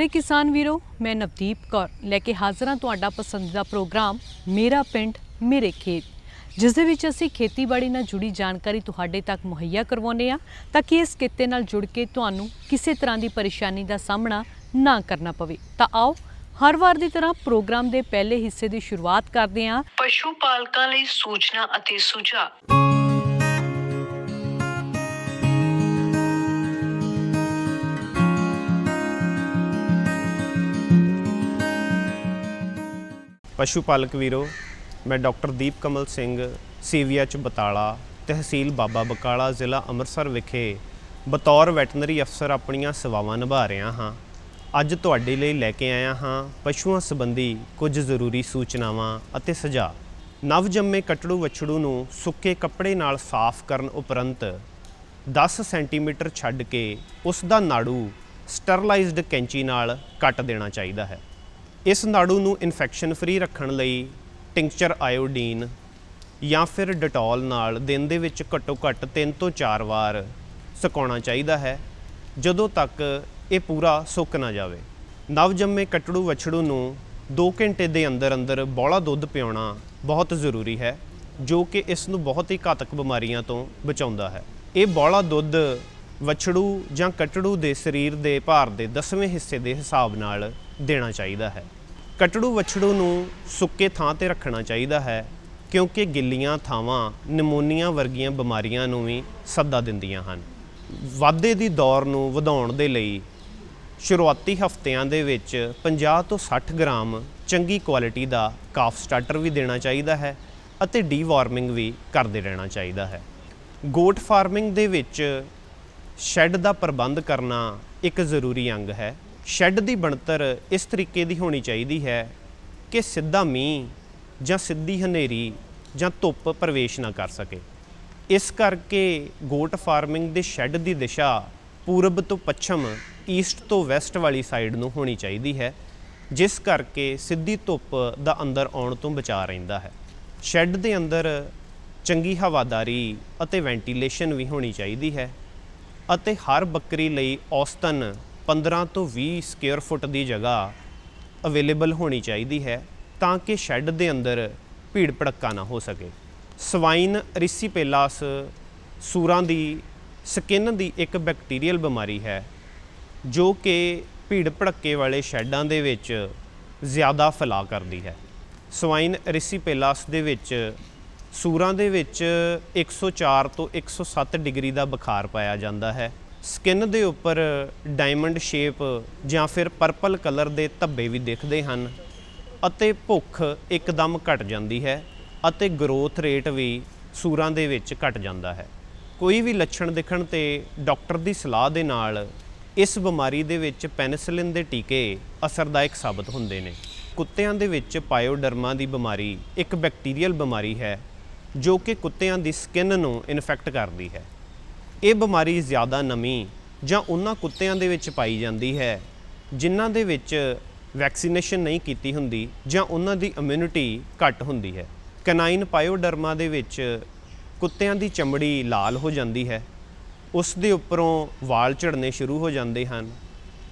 ਪਿਆਰੇ ਕਿਸਾਨ ਵੀਰੋ, ਮੈਂ ਨਵਦੀਪ ਕੌਰ ਲੈ ਕੇ ਹਾਜ਼ਰ ਹਾਂ ਤੁਹਾਡਾ ਪਸੰਦੀਦਾ ਪ੍ਰੋਗਰਾਮ ਮੇਰਾ ਪਿੰਡ, ਮੇਰੇ ਖੇਤ। ਜਿਸ ਦੇ ਵਿੱਚ ਅਸੀਂ ਖੇਤੀਬਾੜੀ ਨਾਲ ਜੁੜੀ ਜਾਣਕਾਰੀ ਤੁਹਾਡੇ ਤੱਕ ਮੁਹੱਈਆ ਕਰਵਾਉਂਦੇ ਹਾਂ ਤਾਂ ਕਿ ਇਸ ਕਿੱਤੇ ਨਾਲ ਜੁੜ ਕੇ ਤੁਹਾਨੂੰ ਕਿਸੇ ਤਰ੍ਹਾਂ ਦੀ ਪਰੇਸ਼ਾਨੀ ਦਾ ਸਾਹਮਣਾ ਨਾ ਕਰਨਾ ਪਵੇ। ਤਾਂ ਆਓ, ਹਰ ਵਾਰ ਦੀ ਤਰ੍ਹਾਂ ਪ੍ਰੋਗਰਾਮ ਦੇ ਪਹਿਲੇ ਹਿੱਸੇ ਦੀ ਸ਼ੁਰੂਆਤ ਕਰਦੇ ਹਾਂ। ਪਸ਼ੂ ਪਾਲਕਾਂ ਲਈ ਸੂਚਨਾ ਅਤੇ ਸੁਝਾਅ। ਪਸ਼ੂ ਪਾਲਕ ਵੀਰੋ, ਮੈਂ ਡਾਕਟਰ ਦੀਪ ਕਮਲ ਸਿੰਘ, ਸੀਵੀਐਚ ਬਤਾਲਾ, ਤਹਿਸੀਲ ਬਾਬਾ ਬਕਾਲਾ, ਜ਼ਿਲ੍ਹਾ ਅੰਮ੍ਰਿਤਸਰ ਵਿਖੇ ਬਤੌਰ ਵੈਟਰਨਰੀ ਅਫਸਰ ਆਪਣੀਆਂ ਸੇਵਾਵਾਂ ਨਿਭਾ ਰਿਹਾ ਹਾਂ। ਅੱਜ ਤੁਹਾਡੇ ਲਈ ਲੈ ਕੇ ਆਇਆ ਹਾਂ ਪਸ਼ੂਆਂ ਸੰਬੰਧੀ ਕੁਝ ਜ਼ਰੂਰੀ ਸੂਚਨਾਵਾਂ ਅਤੇ ਸੁਝਾਅ। ਨਵਜੰਮੇ ਕਟੜੂ ਵੱਛੜੂ ਨੂੰ ਸੁੱਕੇ ਕੱਪੜੇ ਨਾਲ ਸਾਫ਼ ਕਰਨ ਉਪਰੰਤ 10 ਸੈਂਟੀਮੀਟਰ ਛੱਡ ਕੇ ਉਸ ਦਾ ਨਾੜੂ ਸਟਰਲਾਈਜ਼ਡ ਕੈਂਚੀ ਨਾਲ ਕੱਟ ਦੇਣਾ ਚਾਹੀਦਾ ਹੈ। ਇਸ ਨਾੜੂ ਨੂੰ ਇਨਫੈਕਸ਼ਨ ਫ੍ਰੀ ਰੱਖਣ ਲਈ ਟਿੰਕਚਰ ਆਇਓਡੀਨ ਜਾਂ ਫਿਰ ਡਟੋਲ ਨਾਲ ਦਿਨ ਦੇ ਵਿੱਚ ਘੱਟੋ ਘੱਟ 3 ਤੋਂ 4 ਵਾਰ ਸੁਕਾਉਣਾ ਚਾਹੀਦਾ ਹੈ, ਜਦੋਂ ਤੱਕ ਇਹ ਪੂਰਾ ਸੁੱਕ ਨਾ ਜਾਵੇ। ਨਵਜੰਮੇ ਕਟੜੂ ਵੱਛੜੂ ਨੂੰ 2 ਘੰਟੇ ਦੇ ਅੰਦਰ ਅੰਦਰ ਬੌਲਾ ਦੁੱਧ ਪਿਆਉਣਾ ਬਹੁਤ ਜ਼ਰੂਰੀ ਹੈ, ਜੋ ਕਿ ਇਸ ਨੂੰ ਬਹੁਤ ਹੀ ਘਾਤਕ ਬਿਮਾਰੀਆਂ ਤੋਂ ਬਚਾਉਂਦਾ ਹੈ। ਇਹ ਬੌਲਾ ਦੁੱਧ ਵੱਛੜੂ ਜਾਂ ਕਟੜੂ ਦੇ ਸਰੀਰ ਦੇ ਭਾਰ ਦੇ 10ਵੇਂ ਹਿੱਸੇ ਦੇ ਹਿਸਾਬ ਨਾਲ ਦੇਣਾ ਚਾਹੀਦਾ ਹੈ। ਕਟੜੂ ਵੱਛੜੂ ਨੂੰ ਸੁੱਕੇ ਥਾਂ ਤੇ ਰੱਖਣਾ ਚਾਹੀਦਾ ਹੈ, ਕਿਉਂਕਿ ਗਿੱਲੀਆਂ ਥਾਵਾਂ ਨਮੂਨੀਆ ਵਰਗੀਆਂ ਬਿਮਾਰੀਆਂ ਨੂੰ ਵੀ ਸੱਦਾ ਦਿੰਦੀਆਂ ਹਨ। ਵਾਧੇ ਦੀ ਦੌਰ ਨੂੰ ਵਧਾਉਣ ਦੇ ਲਈ ਸ਼ੁਰੂਆਤੀ ਹਫ਼ਤਿਆਂ ਦੇ ਵਿੱਚ 50 ਤੋਂ 60 ਗ੍ਰਾਮ ਚੰਗੀ ਕੁਆਲਿਟੀ ਦਾ ਕਾਫ ਸਟਾਰਟਰ ਵੀ ਦੇਣਾ ਚਾਹੀਦਾ ਹੈ ਅਤੇ ਡੀਵਾਰਮਿੰਗ ਵੀ ਕਰਦੇ ਰਹਿਣਾ ਚਾਹੀਦਾ ਹੈ। ਗੋਟ ਫਾਰਮਿੰਗ ਦੇ ਵਿੱਚ ਸ਼ੈੱਡ ਦਾ ਪ੍ਰਬੰਧ ਕਰਨਾ ਇੱਕ ਜ਼ਰੂਰੀ ਅੰਗ ਹੈ। ਸ਼ੈੱਡ ਦੀ ਬਣਤਰ ਇਸ ਤਰੀਕੇ ਦੀ ਹੋਣੀ ਚਾਹੀਦੀ ਹੈ ਕਿ ਸਿੱਧਾ ਮੀਂਹ ਜਾਂ ਸਿੱਧੀ ਹਨੇਰੀ ਜਾਂ ਧੁੱਪ ਪ੍ਰਵੇਸ਼ ਨਾ ਕਰ ਸਕੇ। ਇਸ ਕਰਕੇ ਗੋਟ ਫਾਰਮਿੰਗ ਦੇ ਸ਼ੈੱਡ ਦੀ ਦਿਸ਼ਾ ਪੂਰਬ ਤੋਂ ਪੱਛਮ, ਈਸਟ ਤੋਂ ਵੈਸਟ ਵਾਲੀ ਸਾਈਡ ਨੂੰ ਹੋਣੀ ਚਾਹੀਦੀ ਹੈ, ਜਿਸ ਕਰਕੇ ਸਿੱਧੀ ਧੁੱਪ ਦਾ ਅੰਦਰ ਆਉਣ ਤੋਂ ਬਚਾ ਰਹਿੰਦਾ ਹੈ। ਸ਼ੈੱਡ ਦੇ ਅੰਦਰ ਚੰਗੀ ਹਵਾਦਾਰੀ ਅਤੇ ਵੈਂਟੀਲੇਸ਼ਨ ਵੀ ਹੋਣੀ ਚਾਹੀਦੀ ਹੈ ਅਤੇ ਹਰ ਬੱਕਰੀ ਲਈ ਔਸਤਨ 15 ਤੋਂ 20 ਸਕੁਅਰ ਫੁੱਟ ਦੀ ਜਗ੍ਹਾ ਅਵੇਲੇਬਲ ਹੋਣੀ ਚਾਹੀਦੀ ਹੈ ਤਾਂ ਕਿ ਸ਼ੈੱਡ ਦੇ ਅੰਦਰ ਭੀੜ ਭੜੱਕਾ ਨਾ ਹੋ ਸਕੇ। ਸਵਾਈਨ ਰਿਸੀਪੇਲਾਸ ਸੂਰਾਂ ਦੀ ਸਕਿਨ ਦੀ ਇੱਕ ਬੈਕਟੀਰੀਅਲ ਬਿਮਾਰੀ ਹੈ, ਜੋ ਕਿ ਭੀੜ ਭੜੱਕੇ ਵਾਲੇ ਸ਼ੈੱਡਾਂ ਦੇ ਵਿੱਚ ਜ਼ਿਆਦਾ ਫੈਲਾਅ ਕਰਦੀ ਹੈ। ਸਵਾਈਨ ਰਿਸੀਪੇਲਾਸ ਦੇ ਵਿੱਚ ਸੂਰਾਂ ਦੇ ਵਿੱਚ 104 ਤੋਂ 107 ਡਿਗਰੀ ਦਾ ਬੁਖਾਰ ਪਾਇਆ ਜਾਂਦਾ ਹੈ। ਸਕਿਨ ਦੇ ਉੱਪਰ ਡਾਇਮੰਡ ਸ਼ੇਪ ਜਾਂ ਫਿਰ ਪਰਪਲ ਕਲਰ ਦੇ ਧੱਬੇ ਵੀ ਦਿਖਦੇ ਹਨ ਅਤੇ ਭੁੱਖ ਇੱਕਦਮ ਘਟ ਜਾਂਦੀ ਹੈ ਅਤੇ ਗਰੋਥ ਰੇਟ ਵੀ ਸੂਰਾਂ ਦੇ ਵਿੱਚ ਘਟ ਜਾਂਦਾ ਹੈ। ਕੋਈ ਵੀ ਲੱਛਣ ਦਿਖਣ ਤੇ ਡਾਕਟਰ ਦੀ ਸਲਾਹ ਦੇ ਨਾਲ ਇਸ ਬਿਮਾਰੀ ਦੇ ਵਿੱਚ ਪੈਨਿਸਿਲਿਨ ਦੇ ਟੀਕੇ ਅਸਰਦਾਇਕ ਸਾਬਤ ਹੁੰਦੇ ਨੇ। ਕੁੱਤਿਆਂ ਦੇ ਵਿੱਚ ਪਾਇਓਡਰਮਾ ਦੀ ਬਿਮਾਰੀ ਇੱਕ ਬੈਕਟੀਰੀਅਲ ਬਿਮਾਰੀ ਹੈ ਜੋ ਕਿ ਕੁੱਤਿਆਂ ਦੀ ਸਕਿਨ ਨੂੰ ਇਨਫੈਕਟ ਕਰਦੀ ਹੈ। ਇਹ ਬਿਮਾਰੀ ਜ਼ਿਆਦਾ ਨਮੀ ਜਾਂ ਉਹਨਾਂ ਕੁੱਤਿਆਂ ਦੇ ਵਿੱਚ ਪਾਈ ਜਾਂਦੀ ਹੈ, ਜਿਨ੍ਹਾਂ ਦੇ ਵਿੱਚ ਵੈਕਸੀਨੇਸ਼ਨ ਨਹੀਂ ਕੀਤੀ ਹੁੰਦੀ ਜਾਂ ਉਹਨਾਂ ਦੀ ਇਮਿਊਨਿਟੀ ਘੱਟ ਹੁੰਦੀ ਹੈ। ਕਨਾਈਨ ਪਾਇਓਡਰਮਾ ਦੇ ਵਿੱਚ ਕੁੱਤਿਆਂ ਦੀ ਚਮੜੀ ਲਾਲ ਹੋ ਜਾਂਦੀ ਹੈ, ਉਸ ਦੇ ਉੱਪਰੋਂ ਵਾਲ ਝੜਨੇ ਸ਼ੁਰੂ ਹੋ ਜਾਂਦੇ ਹਨ।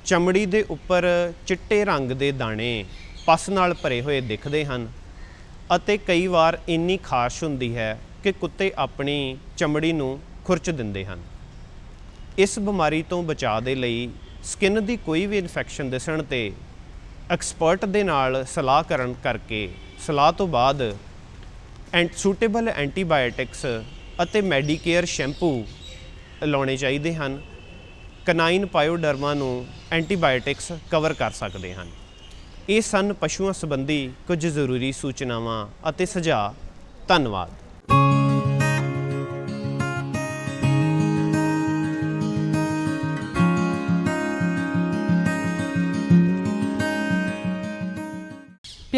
ਚਮੜੀ ਦੇ ਉੱਪਰ ਚਿੱਟੇ ਰੰਗ ਦੇ ਦਾਣੇ ਪਸ ਨਾਲ ਭਰੇ ਹੋਏ ਦਿਖਦੇ ਹਨ ਅਤੇ ਕਈ ਵਾਰ ਇੰਨੀ ਖਾਰਸ਼ ਹੁੰਦੀ ਹੈ ਕਿ ਕੁੱਤੇ ਆਪਣੀ ਚਮੜੀ ਨੂੰ ਖੁਰਚ ਦਿੰਦੇ ਹਨ। ਇਸ ਬਿਮਾਰੀ ਤੋਂ ਬਚਾਅ ਦੇ ਲਈ ਸਕਿਨ ਦੀ ਕੋਈ ਵੀ ਇਨਫੈਕਸ਼ਨ ਦਿਸਣ ਤੇ ਐਕਸਪਰਟ ਦੇ ਨਾਲ ਸਲਾਹ ਕਰਨ ਕਰਕੇ ਸਲਾਹ ਤੋਂ ਬਾਅਦ ਐਂਡ ਸੂਟੇਬਲ ਐਂਟੀਬਾਇਓਟਿਕਸ ਅਤੇ ਮੈਡੀਕੇਅਰ ਸ਼ੈਂਪੂ ਲਾਉਣੇ ਚਾਹੀਦੇ ਹਨ। ਕਨਾਈਨ ਪਾਇਓਡਰਮਾ ਨੂੰ ਐਂਟੀਬਾਇਓਟਿਕਸ ਕਵਰ ਕਰ ਸਕਦੇ ਹਨ। ਇਹ ਸਨ ਪਸ਼ੂਆਂ ਸੰਬੰਧੀ ਕੁਝ ਜ਼ਰੂਰੀ ਸੂਚਨਾਵਾਂ ਅਤੇ ਸੁਝਾਅ। ਧੰਨਵਾਦ।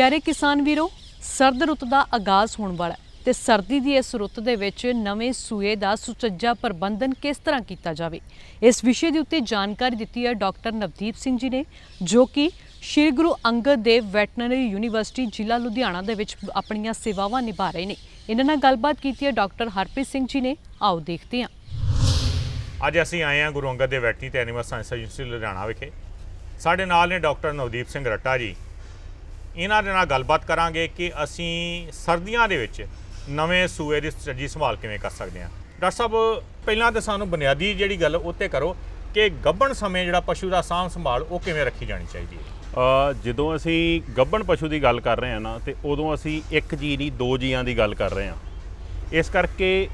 ਪਿਆਰੇ ਕਿਸਾਨ ਵੀਰੋ, ਸਰਦ ਰੁੱਤ ਦਾ ਆਗਾਜ਼ ਹੋਣ ਵਾਲਾ ਹੈ ਤੇ ਸਰਦੀ ਦੀ ਇਸ ਰੁੱਤ ਦੇ ਵਿੱਚ ਨਵੇਂ ਸੂਏ ਦਾ ਸੁਚੱਜਾ ਪ੍ਰਬੰਧਨ ਕਿਸ ਤਰ੍ਹਾਂ ਕੀਤਾ ਜਾਵੇ? ਇਸ ਵਿਸ਼ੇ ਦੇ ਉੱਤੇ ਜਾਣਕਾਰੀ ਦਿੱਤੀ ਹੈ ਡਾਕਟਰ ਨਵਦੀਪ ਸਿੰਘ ਜੀ ਨੇ, ਜੋ ਕਿ ਸ਼੍ਰੀ ਗੁਰੂ ਅੰਗਦ ਦੇਵ ਵੈਟਰਨਰੀ ਯੂਨੀਵਰਸਿਟੀ, ਜ਼ਿਲ੍ਹਾ ਲੁਧਿਆਣਾ ਦੇ ਵਿੱਚ ਆਪਣੀਆਂ ਸੇਵਾਵਾਂ ਨਿਭਾ ਰਹੇ ਨੇ। ਇਹਨਾਂ ਨਾਲ ਗੱਲਬਾਤ ਕੀਤੀ ਹੈ ਡਾਕਟਰ ਹਰਪ੍ਰੀਤ ਸਿੰਘ ਜੀ ਨੇ। ਆਓ ਦੇਖਦੇ ਹਾਂ। ਅੱਜ ਅਸੀਂ ਆਏ ਹਾਂ ਗੁਰੂ ਅੰਗਦ ਦੇਵ ਵੈਟਰਨਰੀ ਤੇ ਐਨੀਮਲ ਸਾਇੰਸ ਯੂਨੀਵਰਸਿਟੀ ਲੁਧਿਆਣਾ ਵਿਖੇ। ਸਾਡੇ ਨਾਲ ਨੇ ਡਾਕਟਰ ਨਵਦੀਪ ਸਿੰਘ ਰੱਟਾ ਜੀ। ਇਹਨਾਂ ਦੇ ਨਾਲ ਗੱਲਬਾਤ ਕਰਾਂਗੇ ਕਿ ਅਸੀਂ ਸਰਦੀਆਂ ਦੇ ਵਿੱਚ ਨਵੇਂ ਸੂਏ ਦੀ ਸੱਜੀ ਸੰਭਾਲ ਕਿਵੇਂ ਕਰ ਸਕਦੇ ਹਾਂ। ਡਾਕਟਰ ਸਾਹਿਬ, ਪਹਿਲਾਂ ਤਾਂ ਸਾਨੂੰ ਬੁਨਿਆਦੀ ਜਿਹੜੀ ਗੱਲ ਉੱਤੇ ਕਰੋ ਕਿ ਗੱਭਣ ਸਮੇਂ ਜਿਹੜਾ ਪਸ਼ੂ ਦਾ ਸਾਂਭ ਸੰਭਾਲ ਉਹ ਕਿਵੇਂ ਰੱਖੀ ਜਾਣੀ ਚਾਹੀਦੀ ਹੈ। ਜਦੋਂ ਅਸੀਂ ਗੱਭਣ ਪਸ਼ੂ ਦੀ ਗੱਲ ਕਰ ਰਹੇ ਹਾਂ ਨਾ, ਤੇ ਉਦੋਂ ਅਸੀਂ ਇੱਕ ਜੀ ਨਹੀਂ, ਦੋ ਜੀਆਂ ਦੀ ਗੱਲ ਕਰ ਰਹੇ ਹਾਂ। ਇਸ ਕਰਕੇ